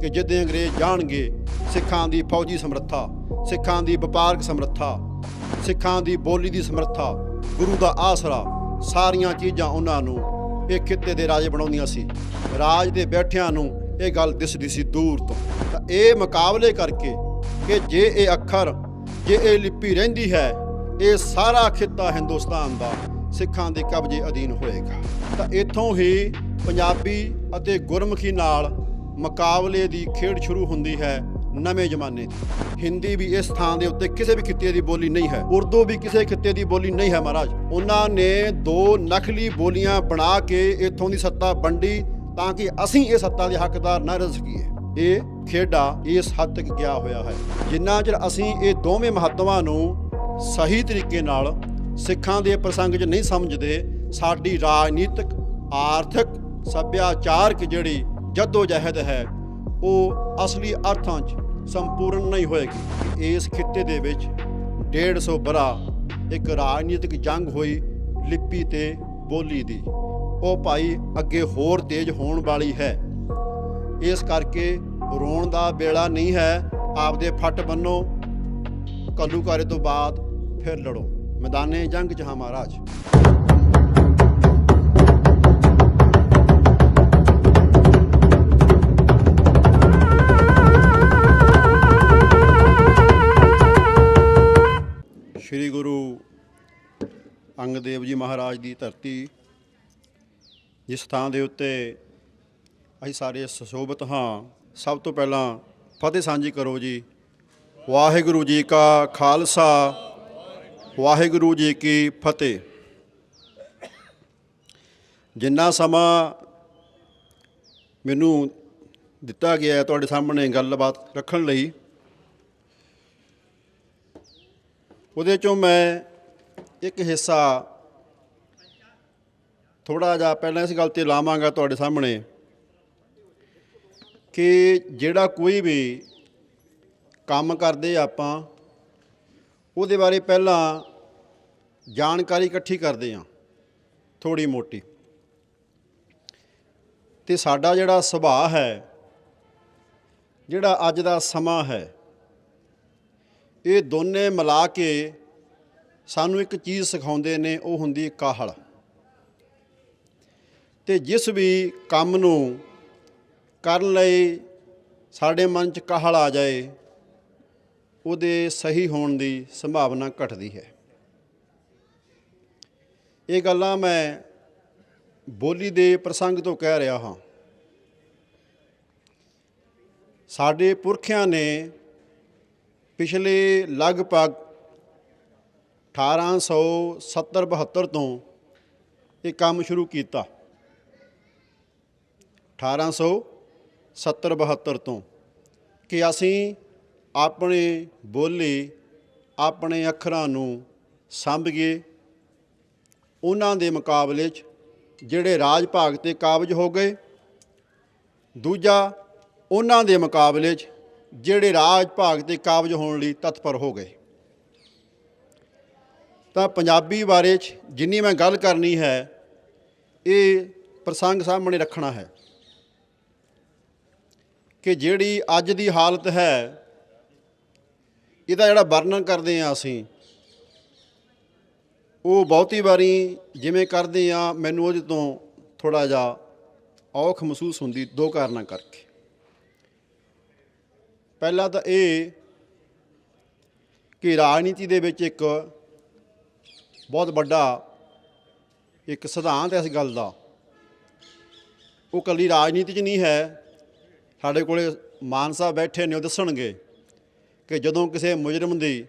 ਕਿ ਜਿੱਦੇ ਅੰਗਰੇਜ਼ ਜਾਣਗੇ ਸਿੱਖਾਂ ਦੀ ਫੌਜੀ ਸਮਰੱਥਾ, ਸਿੱਖਾਂ ਦੀ ਵਪਾਰਕ ਸਮਰੱਥਾ, ਸਿੱਖਾਂ ਦੀ ਬੋਲੀ ਦੀ ਸਮਰੱਥਾ, ਗੁਰੂ ਦਾ ਆਸਰਾ, ਸਾਰੀਆਂ ਚੀਜ਼ਾਂ ਉਹਨਾਂ ਨੂੰ ਇਹ ਖਿੱਤੇ ਦੇ ਰਾਜੇ ਬਣਾਉਂਦੀਆਂ ਸੀ। ਰਾਜ ਦੇ ਬੈਠਿਆਂ ਨੂੰ ਇਹ ਗੱਲ ਦਿਸਦੀ ਸੀ ਦੂਰ ਤੋਂ। ਤਾਂ ਇਹ ਮੁਕਾਬਲੇ ਕਰਕੇ ਕਿ ਜੇ ਇਹ ਅੱਖਰ, ਜੇ ਇਹ ਲਿਪੀ ਰਹਿੰਦੀ ਹੈ, ਇਹ ਸਾਰਾ ਖਿੱਤਾ ਹਿੰਦੁਸਤਾਨ ਦਾ ਸਿੱਖਾਂ ਦੇ ਕਬਜ਼ੇ ਅਧੀਨ ਹੋਏਗਾ। ਤਾਂ ਇੱਥੋਂ ਹੀ ਪੰਜਾਬੀ ਅਤੇ ਗੁਰਮੁਖੀ ਨਾਲ ਮੁਕਾਬਲੇ ਦੀ ਖੇਡ ਸ਼ੁਰੂ ਹੁੰਦੀ ਹੈ ਨਵੇਂ ਜ਼ਮਾਨੇ ਦੀ। ਹਿੰਦੀ ਵੀ ਇਸ ਥਾਂ ਦੇ ਉੱਤੇ ਕਿਸੇ ਵੀ ਖਿੱਤੇ ਦੀ ਬੋਲੀ ਨਹੀਂ ਹੈ। ਉਰਦੂ ਵੀ ਕਿਸੇ ਖਿੱਤੇ ਦੀ ਬੋਲੀ ਨਹੀਂ ਹੈ ਮਹਾਰਾਜ। ਉਹਨਾਂ ਨੇ ਦੋ ਨਕਲੀ ਬੋਲੀਆਂ ਬਣਾ ਕੇ ਇੱਥੋਂ ਦੀ ਸੱਤਾ ਵੰਡੀ ਤਾਂ ਕਿ ਅਸੀਂ ਇਹ ਸੱਤਾ ਦੇ ਹੱਕਦਾਰ ਨਾ ਰਹਿ ਸਕੀਏ। ਇਹ ਖੇਡਾ ਇਸ ਹੱਦ ਤੱਕ ਗਿਆ ਹੋਇਆ ਹੈ। ਜਿੰਨਾ ਚਿਰ ਅਸੀਂ ਇਹ ਦੋਵੇਂ ਮਹੱਤਵਾਂ ਨੂੰ ਸਹੀ ਤਰੀਕੇ ਨਾਲ ਸਿੱਖਾਂ ਦੇ ਪ੍ਰਸੰਗ 'ਚ ਨਹੀਂ ਸਮਝਦੇ, ਸਾਡੀ ਰਾਜਨੀਤਿਕ, ਆਰਥਿਕ, ਸੱਭਿਆਚਾਰਕ ਜਿਹੜੀ ਜੱਦੋ ਜਹਿਦ ਹੈ, ਉਹ ਅਸਲੀ ਅਰਥਾਂ 'ਚ ਸੰਪੂਰਨ ਨਹੀਂ ਹੋਏਗੀ। ਇਸ ਖਿੱਤੇ ਦੇ ਵਿੱਚ 150 ਬਰਾ ਇੱਕ ਰਾਜਨੀਤਿਕ ਜੰਗ ਹੋਈ ਲਿਪੀ ਤੇ ਬੋਲੀ ਦੀ। ਉਹ ਭਾਈ ਅੱਗੇ ਹੋਰ ਤੇਜ਼ ਹੋਣ ਵਾਲੀ ਹੈ। ਇਸ ਕਰਕੇ ਰੋਣ ਦਾ ਵੇਲਾ ਨਹੀਂ ਹੈ। ਆਪਦੇ ਫੱਟ ਬੰਨੋ ਕੱਲੂਕਾਰੇ ਤੋਂ ਬਾਅਦ ਫਿਰ ਲੜੋ। ਮੈਦਾਨੇ ਜੰਗ ਜਹਾਂ ਮਹਾਰਾਜ। ਸ੍ਰੀ ਗੁਰੂ ਅੰਗਦ ਦੇਵ ਜੀ ਮਹਾਰਾਜ ਦੀ ਧਰਤੀ, ਜਿਸ ਥਾਂ ਦੇ ਉੱਤੇ ਅਸੀਂ ਸਾਰੇ ਸੁਸ਼ੋਭਿਤ ਹਾਂ, ਸਭ ਤੋਂ ਪਹਿਲਾਂ ਫਤਿਹ ਸਾਂਝੀ ਕਰੋ ਜੀ। ਵਾਹਿਗੁਰੂ ਜੀ ਕਾ ਖਾਲਸਾ, ਵਾਹਿਗੁਰੂ ਜੀ ਕੀ ਫਤਿਹ। ਜਿੰਨਾ ਸਮਾਂ ਮੈਨੂੰ ਦਿੱਤਾ ਗਿਆ ਤੁਹਾਡੇ ਸਾਹਮਣੇ ਗੱਲਬਾਤ ਰੱਖਣ ਲਈ ਉਹਦੇ ਚੋਂ ਮੈਂ ਇੱਕ ਹਿੱਸਾ ਥੋੜਾ ਜਿਹਾ ਪਹਿਲਾਂ ਇਸ ਗੱਲ ਤੇ ਲਾਵਾਂਗਾ ਤੁਹਾਡੇ ਸਾਹਮਣੇ ਕਿ ਜਿਹੜਾ ਕੋਈ ਵੀ ਕੰਮ ਕਰਦੇ ਆਪਾਂ, ਉਹਦੇ ਬਾਰੇ ਪਹਿਲਾਂ ਜਾਣਕਾਰੀ ਇਕੱਠੀ ਕਰਦੇ ਹਾਂ ਥੋੜੀ ਮੋਟੀ। ਤੇ ਸਾਡਾ ਜਿਹੜਾ ਸੁਭਾਅ ਹੈ, ਜਿਹੜਾ ਅੱਜ ਦਾ ਸਮਾਂ ਹੈ ਇਹ ਦੋਨੇ ਮਿਲਾ ਕੇ ਸਾਨੂੰ ਇੱਕ ਚੀਜ਼ ਸਿਖਾਉਂਦੇ ਨੇ, ਉਹ ਹੁੰਦੀ ਕਾਹਲ। ਤੇ ਜਿਸ ਵੀ ਕੰਮ ਨੂੰ ਕਰਨ ਲਈ ਸਾਡੇ ਮਨ 'ਚ ਕਾਹਲ ਆ ਜਾਏ, ਉਹਦੇ ਸਹੀ ਹੋਣ ਦੀ ਸੰਭਾਵਨਾ ਘਟਦੀ ਹੈ। ਇਹ ਗੱਲਾਂ ਮੈਂ ਬੋਲੀ ਦੇ ਪ੍ਰਸੰਗ ਤੋਂ ਕਹਿ ਰਿਹਾ ਹਾਂ। ਸਾਡੇ ਪੁਰਖਿਆਂ ਨੇ ਪਿਛਲੇ ਲਗਭਗ 1870 72 ਤੋਂ ਇਹ ਕੰਮ ਸ਼ੁਰੂ ਕੀਤਾ। 1870 72 ਤੋਂ ਕਿ ਅਸੀਂ ਆਪਣੇ ਬੋਲੀ, ਆਪਣੇ ਅੱਖਰਾਂ ਨੂੰ ਸੰਭੀਏ। ਉਹਨਾਂ ਦੇ ਮੁਕਾਬਲੇ 'ਚ ਜਿਹੜੇ ਰਾਜ ਭਾਗ ਤੇ ਕਾਬਜ ਹੋ ਗਏ, ਦੂਜਾ ਉਹਨਾਂ ਦੇ ਮੁਕਾਬਲੇ 'ਚ ਜਿਹੜੇ ਰਾਜ ਭਾਗ ਤੇ ਕਾਬਜ ਹੋਣ ਲਈ ਤਤਪਰ ਹੋ ਗਏ। ਤਾਂ ਪੰਜਾਬੀ ਬਾਰੇ 'ਚ ਜਿੰਨੀ ਮੈਂ ਗੱਲ ਕਰਨੀ ਹੈ, ਇਹ ਪ੍ਰਸੰਗ ਸਾਹਮਣੇ ਰੱਖਣਾ ਹੈ ਕਿ ਜਿਹੜੀ ਅੱਜ ਦੀ ਹਾਲਤ ਹੈ, ਇਹਦਾ ਜਿਹੜਾ ਵਰਣਨ ਕਰਦੇ ਆ ਅਸੀਂ, ਉਹ ਬਹੁਤੀ ਵਾਰੀ ਜਿਵੇਂ ਕਰਦੇ ਆ ਮੈਨੂੰ ਉਹਦੇ ਤੋਂ ਥੋੜਾ ਜਿਹਾ ਔਖ ਮਹਿਸੂਸ ਹੁੰਦੀ, ਦੋ ਕਾਰਨਾਂ ਕਰਕੇ। ਪਹਿਲਾ ਤਾਂ ਇਹ ਕਿ ਰਾਜਨੀਤੀ ਦੇ ਵਿੱਚ ਇੱਕ ਬਹੁਤ ਵੱਡਾ ਇੱਕ ਸਿਧਾਂਤ ਹੈ ਇਸ ਗੱਲ ਦਾ। ਉਹ ਕੱਲੀ ਰਾਜਨੀਤੀ 'ਚ ਨਹੀਂ ਹੈ। ਸਾਡੇ ਕੋਲੇ ਮਾਨ ਸਾਹਿਬ ਬੈਠੇ ਨੇ, ਉਹ ਦੱਸਣਗੇ ਕਿ ਜਦੋਂ ਕਿਸੇ ਮੁਜਰਮ ਦੀ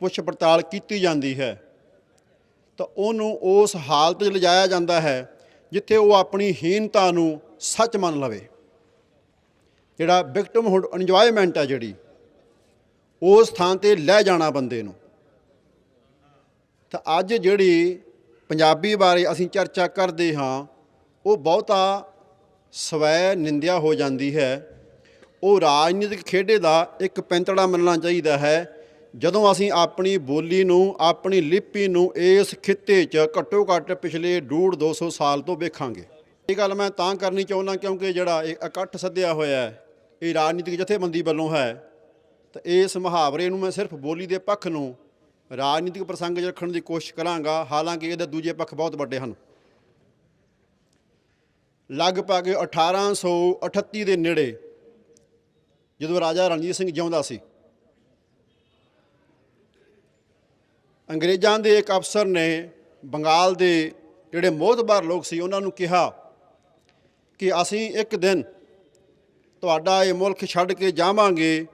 ਪੁੱਛ ਪੜਤਾਲ ਕੀਤੀ ਜਾਂਦੀ ਹੈ, ਤਾਂ ਉਹਨੂੰ ਉਸ ਹਾਲਤ 'ਚ ਲਿਜਾਇਆ ਜਾਂਦਾ ਹੈ ਜਿੱਥੇ ਉਹ ਆਪਣੀ ਹੀਨਤਾ ਨੂੰ ਸੱਚ ਮੰਨ ਲਵੇ। ਜਿਹੜਾ ਵਿਕਟਮਹੁੱਡ ਇੰਜੋਇਮੈਂਟ ਹੈ ਜਿਹੜੀ, ਉਸ ਥਾਂ ਤੇ ਲੈ ਜਾਣਾ ਬੰਦੇ ਨੂੰ। ਤਾਂ ਅੱਜ ਜਿਹੜੀ ਪੰਜਾਬੀ ਬਾਰੇ ਅਸੀਂ ਚਰਚਾ ਕਰਦੇ ਹਾਂ, ਉਹ ਬਹੁਤਾ ਸਵੈ ਨਿੰਦਿਆ ਹੋ ਜਾਂਦੀ ਹੈ। ਉਹ ਰਾਜਨੀਤਿਕ ਖੇਡੇ ਦਾ ਇੱਕ ਪੈਂਤੜਾ ਮੰਨਣਾ ਚਾਹੀਦਾ ਹੈ। ਜਦੋਂ ਅਸੀਂ ਆਪਣੀ ਬੋਲੀ ਨੂੰ, ਆਪਣੀ ਲਿਪੀ ਨੂੰ ਇਸ ਖਿੱਤੇ 'ਚ ਘੱਟੋ ਘੱਟ ਪਿਛਲੇ ਡੂਢ 200 ਸਾਲ ਤੋਂ ਵੇਖਾਂਗੇ। ਇਹ ਗੱਲ ਮੈਂ ਤਾਂ ਕਰਨੀ ਚਾਹੁੰਦਾ ਕਿਉਂਕਿ ਜਿਹੜਾ ਇਹ ਇਕੱਠ ਸੱਦਿਆ ਹੋਇਆ ਹੈ ਇਹ ਰਾਜਨੀਤਿਕ ਜਥੇਬੰਦੀ ਵੱਲੋਂ ਹੈ, ਤਾਂ ਇਸ ਮੁਹਾਵਰੇ ਨੂੰ ਮੈਂ ਸਿਰਫ ਬੋਲੀ ਦੇ ਪੱਖ ਨੂੰ ਰਾਜਨੀਤਿਕ ਪ੍ਰਸੰਗ 'ਚ ਰੱਖਣ ਦੀ ਕੋਸ਼ਿਸ਼ ਕਰਾਂਗਾ, ਹਾਲਾਂਕਿ ਇਹਦੇ ਦੂਜੇ ਪੱਖ ਬਹੁਤ ਵੱਡੇ ਹਨ। ਲਗਭਗ 1838 ਦੇ ਨੇੜੇ ਜਦੋਂ ਰਾਜਾ ਰਣਜੀਤ ਸਿੰਘ ਜਿਉਂਦਾ ਸੀ, ਅੰਗਰੇਜ਼ਾਂ ਦੇ ਇੱਕ ਅਫਸਰ ਨੇ ਬੰਗਾਲ ਦੇ ਜਿਹੜੇ ਮੋਹਤਬਾਰ ਲੋਕ ਸੀ ਉਹਨਾਂ ਨੂੰ ਕਿਹਾ ਕਿ ਅਸੀਂ ਇੱਕ ਦਿਨ ਤੁਹਾਡਾ ਇਹ ਮੁਲਕ ਛੱਡ ਕੇ ਜਾਵਾਂਗੇ,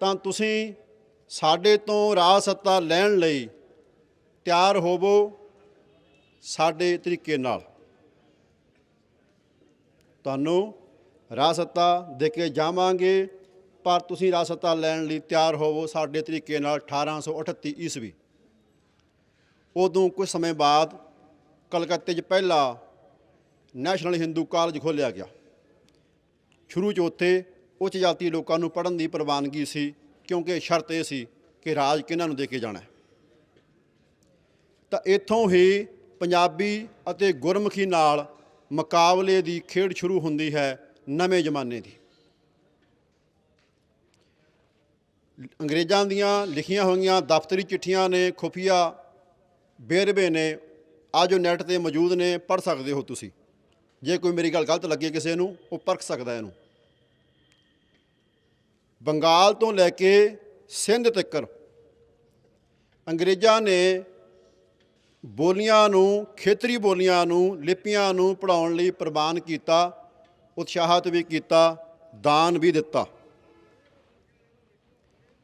ਤਾਂ ਤੁਸੀਂ ਸਾਡੇ ਤੋਂ ਰਾਜ ਸੱਤਾ ਲੈਣ ਲਈ ਤਿਆਰ ਹੋਵੋ ਸਾਡੇ ਤਰੀਕੇ ਨਾਲ। ਤੁਹਾਨੂੰ ਰਾਜ ਸੱਤਾ ਦੇ ਕੇ ਜਾਵਾਂਗੇ, ਪਰ ਤੁਸੀਂ ਰਾਜ ਸੱਤਾ ਲੈਣ ਲਈ ਤਿਆਰ ਹੋਵੋ ਸਾਡੇ ਤਰੀਕੇ ਨਾਲ 1838 ਈਸਵੀ। ਉਦੋਂ ਕੁਝ ਸਮੇਂ ਬਾਅਦ ਕਲਕੱਤੇ 'ਚ ਪਹਿਲਾ ਨੈਸ਼ਨਲ ਹਿੰਦੂ ਕਾਲਜ ਖੋਲ੍ਹਿਆ ਗਿਆ। ਸ਼ੁਰੂ 'ਚ ਉੱਥੇ ਉੱਚ ਜਾਤੀ ਲੋਕਾਂ ਨੂੰ ਪੜ੍ਹਨ ਦੀ ਪ੍ਰਵਾਨਗੀ ਸੀ, ਕਿਉਂਕਿ ਸ਼ਰਤ ਇਹ ਸੀ ਕਿ ਰਾਜ ਕਿਹਨਾਂ ਨੂੰ ਦੇ ਕੇ ਜਾਣਾ ਤਾਂ ਇੱਥੋਂ ਹੀ ਪੰਜਾਬੀ ਅਤੇ ਗੁਰਮੁਖੀ ਨਾਲ ਮੁਕਾਬਲੇ ਦੀ ਖੇਡ ਸ਼ੁਰੂ ਹੁੰਦੀ ਹੈ ਨਵੇਂ ਜ਼ਮਾਨੇ ਦੀ। ਅੰਗਰੇਜ਼ਾਂ ਦੀਆਂ ਲਿਖੀਆਂ ਹੋਈਆਂ ਦਫ਼ਤਰੀ ਚਿੱਠੀਆਂ ਨੇ ਖੁਫੀਆ ਬੇਰਵੇ ਨੇ, ਅੱਜ ਉਹ ਨੈੱਟ ਤੇ ਮੌਜੂਦ ਨੇ, ਪੜ੍ਹ ਸਕਦੇ ਹੋ ਤੁਸੀਂ। ਜੇ ਕੋਈ ਮੇਰੀ ਗੱਲ ਗਲਤ ਲੱਗੇ ਕਿਸੇ ਨੂੰ, ਉਹ ਪਰਖ ਸਕਦਾ ਇਹਨੂੰ। ਬੰਗਾਲ ਤੋਂ ਲੈ ਕੇ ਸਿੰਧ ਤੱਕਰ। ਅੰਗਰੇਜ਼ਾਂ ਨੇ ਬੋਲੀਆਂ ਨੂੰ, ਖੇਤਰੀ ਬੋਲੀਆਂ ਨੂੰ, ਲਿਪੀਆਂ ਨੂੰ ਪੜਾਉਣ ਲਈ ਪ੍ਰਵਾਨ ਕੀਤਾ, ਉਤਸ਼ਾਹਤ ਵੀ ਕੀਤਾ, ਦਾਨ ਵੀ ਦਿੱਤਾ।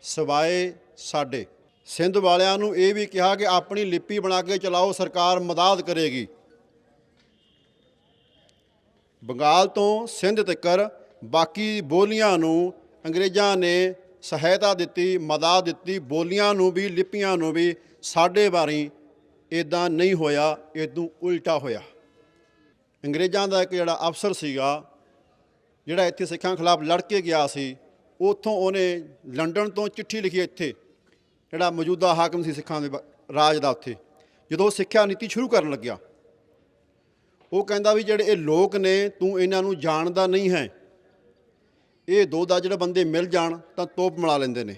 ਸਵਾਏ ਸਾਡੇ ਸਿੰਧ ਵਾਲਿਆਂ ਨੂੰ ਇਹ ਵੀ ਕਿਹਾ ਕਿ ਆਪਣੀ ਲਿਪੀ ਬਣਾ ਕੇ ਚਲਾਓ, ਸਰਕਾਰ ਮਦਦ ਕਰੇਗੀ। ਬੰਗਾਲ ਤੋਂ ਸਿੰਧ ਤੱਕਰ ਬਾਕੀ ਬੋਲੀਆਂ ਨੂੰ ਅੰਗਰੇਜ਼ਾਂ ਨੇ ਸਹਾਇਤਾ ਦਿੱਤੀ, ਮਦਦ ਦਿੱਤੀ, ਬੋਲੀਆਂ ਨੂੰ ਵੀ, ਲਿਪੀਆਂ ਨੂੰ ਵੀ, ਸਾਡੇ ਬਾਰੇ ਇਦਾਂ ਨਹੀਂ ਹੋਇਆ ਇਦੋਂ ਉਲਟਾ ਹੋਇਆ। ਅੰਗਰੇਜ਼ਾਂ ਦਾ ਇੱਕ ਜਿਹੜਾ ਅਫਸਰ ਸੀਗਾ, ਜਿਹੜਾ ਇੱਥੇ ਸਿੱਖਾਂ ਖਿਲਾਫ ਲੜ ਕੇ ਗਿਆ ਸੀ, ਉੱਥੋਂ ਉਹਨੇ ਲੰਡਨ ਤੋਂ ਚਿੱਠੀ ਲਿਖੀ ਇੱਥੇ, ਜਿਹੜਾ ਮੌਜੂਦਾ ਹਾਕਮ ਸੀ ਸਿੱਖਾਂ ਦੇ ਰਾਜ ਦਾ ਉੱਥੇ। ਜਦੋਂ ਸਿੱਖਿਆ ਨੀਤੀ ਸ਼ੁਰੂ ਕਰਨ ਲੱਗਿਆ, ਉਹ ਕਹਿੰਦਾ ਵੀ ਜਿਹੜੇ ਇਹ ਲੋਕ ਨੇ, ਤੂੰ ਇਹਨਾਂ ਨੂੰ ਜਾਣਦਾ ਨਹੀਂ ਹੈ। ਇਹ ਦੋ ਦਾ ਜਿਹੜੇ ਬੰਦੇ ਮਿਲ ਜਾਣ ਤਾਂ ਤੋਪ ਮਿਲਾ ਲੈਂਦੇ ਨੇ।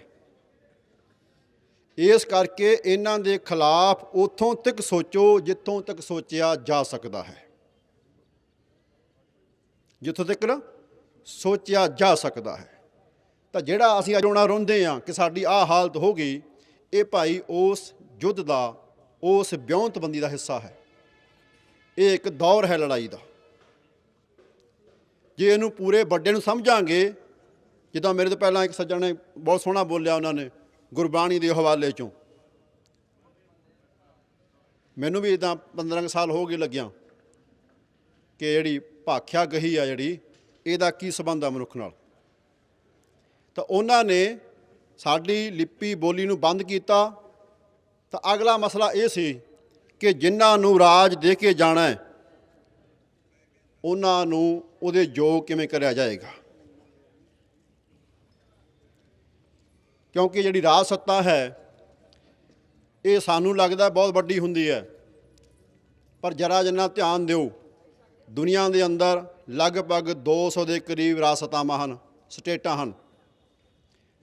ਇਸ ਕਰਕੇ ਇਹਨਾਂ ਦੇ ਖਿਲਾਫ ਉਥੋਂ ਤੱਕ ਸੋਚੋ ਜਿੱਥੋਂ ਤੱਕ ਸੋਚਿਆ ਜਾ ਸਕਦਾ ਹੈ। ਜਿੱਥੋਂ ਤੱਕ ਨਾ ਸੋਚਿਆ ਜਾ ਸਕਦਾ ਹੈ। ਤਾਂ ਜਿਹੜਾ ਅਸੀਂ ਅੱਜ ਰੋਂਦੇ ਆ ਕਿ ਸਾਡੀ ਆਹ ਹਾਲਤ ਹੋ ਗਈ, ਇਹ ਭਾਈ ਉਸ ਯੁੱਧ ਦਾ, ਉਸ ਵਿਉਂਤਬੰਦੀ ਦਾ ਹਿੱਸਾ ਹੈ। ਇਹ ਇੱਕ ਦੌਰ ਹੈ ਲੜਾਈ ਦਾ। ਜੇ ਇਹਨੂੰ ਪੂਰੇ ਵੱਡੇ ਨੂੰ ਸਮਝਾਂਗੇ, ਜਿੱਦਾਂ ਮੇਰੇ ਤੋਂ ਪਹਿਲਾਂ ਇੱਕ ਸੱਜਣ ਨੇ ਬਹੁਤ ਸੋਹਣਾ ਬੋਲਿਆ ਉਹਨਾਂ ਨੇ, ਗੁਰਬਾਣੀ ਦੇ ਹਵਾਲੇ ਚੋਂ। ਮੈਨੂੰ ਵੀ ਇਦਾਂ 15 ਕੁ ਸਾਲ ਹੋ ਗਏ ਲੱਗਿਆ ਕਿ ਜਿਹੜੀ ਭਾਖਿਆ ਗਹੀ ਆ ਜਿਹੜੀ, ਇਹਦਾ ਕੀ ਸਬੰਧ ਆ ਮਨੁੱਖ ਨਾਲ। ਤਾਂ ਉਹਨਾਂ ਨੇ ਸਾਡੀ ਲਿਪੀ ਬੋਲੀ ਨੂੰ ਬੰਦ ਕੀਤਾ। ਤਾਂ ਅਗਲਾ ਮਸਲਾ ਇਹ ਸੀ ਕਿ ਜਿਨ੍ਹਾਂ ਨੂੰ ਰਾਜ ਦੇ ਕੇ ਜਾਣਾ ਹੈ ਉਹਨਾਂ ਨੂੰ ਉਹਦੇ ਯੋਗ ਕਿਵੇਂ ਕਰਿਆ ਜਾਏਗਾ? ਕਿਉਂਕਿ ਜਿਹੜੀ ਰਾਜ ਸੱਤਾ ਹੈ, ਇਹ ਸਾਨੂੰ ਲੱਗਦਾ ਬਹੁਤ ਵੱਡੀ ਹੁੰਦੀ ਹੈ। ਪਰ ਜਰਾ ਜਿੰਨਾ ਧਿਆਨ ਦਿਓ, ਦੁਨੀਆ ਦੇ ਅੰਦਰ ਲਗਭਗ 200 ਦੇ ਕਰੀਬ ਰਾਜ ਸੱਤਾਵਾਂ ਹਨ, ਸਟੇਟਾਂ ਹਨ।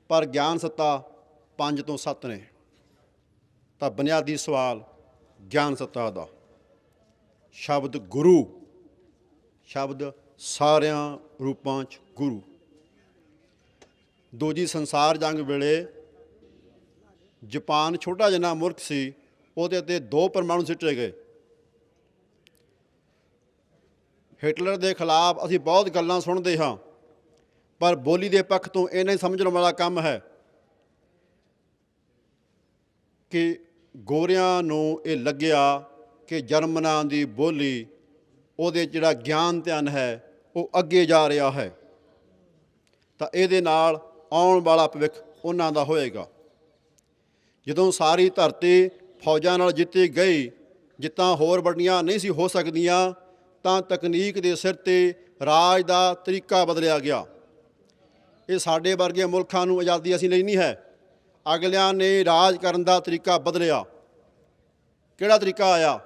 ਪਰ ਗਿਆਨ ਸੱਤਾ 5 ਤੋਂ 7 ਨੇ। ਤਾਂ ਬੁਨਿਆਦੀ ਸਵਾਲ, ਗਿਆਨ ਸੱਤਾ ਦਾ। ਸ਼ਬਦ ਗੁਰੂ ਸ਼ਬਦ ਸਾਰਿਆਂ ਰੂਪਾਂ 'ਚ ਗੁਰੂ। ਦੂਜੀ ਸੰਸਾਰ ਜੰਗ ਵੇਲੇ ਜਾਪਾਨ ਛੋਟਾ ਜਿਹਾ ਮੁਲਕ ਸੀ, ਉਹਦੇ ਉੱਤੇ ਦੋ ਪਰਮਾਣੂ ਸਿੱਟੇ ਗਏ। ਹਿਟਲਰ ਦੇ ਖਿਲਾਫ ਅਸੀਂ ਬਹੁਤ ਗੱਲਾਂ ਸੁਣਦੇ ਹਾਂ, ਪਰ ਬੋਲੀ ਦੇ ਪੱਖ ਤੋਂ ਇਹ ਨਹੀਂ ਸਮਝਣ ਵਾਲਾ ਕੰਮ ਹੈ ਕਿ ਗੋਰਿਆਂ ਨੂੰ ਇਹ ਲੱਗਿਆ ਕਿ ਜਰਮਨਾਂ ਦੀ ਬੋਲੀ ਉਹਦੇ ਜਿਹੜਾ ਗਿਆਨ ਧਿਆਨ ਹੈ, ਉਹ ਅੱਗੇ ਜਾ ਰਿਹਾ ਹੈ। ਤਾਂ ਇਹਦੇ ਨਾਲ ਆਉਣ ਵਾਲਾ ਭਵਿੱਖ ਉਹਨਾਂ ਦਾ ਹੋਏਗਾ। ਜਦੋਂ ਸਾਰੀ ਧਰਤੀ ਫੌਜਾਂ ਨਾਲ ਜਿੱਤੀ ਗਈ, ਜਿੱਤਾਂ ਹੋਰ ਵੱਡੀਆਂ ਨਹੀਂ ਸੀ ਹੋ ਸਕਦੀਆਂ, ਤਾਂ ਤਕਨੀਕ ਦੇ ਸਿਰ ਤੇ ਰਾਜ ਦਾ ਤਰੀਕਾ ਬਦਲਿਆ ਗਿਆ। ਇਹ ਸਾਡੇ ਵਰਗੇ ਮੁਲਕਾਂ ਨੂੰ ਆਜ਼ਾਦੀ ਅਸੀਂ ਲਈ ਨਹੀਂ ਹੈ। ਅਗਲਿਆਂ ਨੇ ਰਾਜ ਕਰਨ ਦਾ ਤਰੀਕਾ ਬਦਲਿਆ। ਕਿਹੜਾ ਤਰੀਕਾ ਆਇਆ?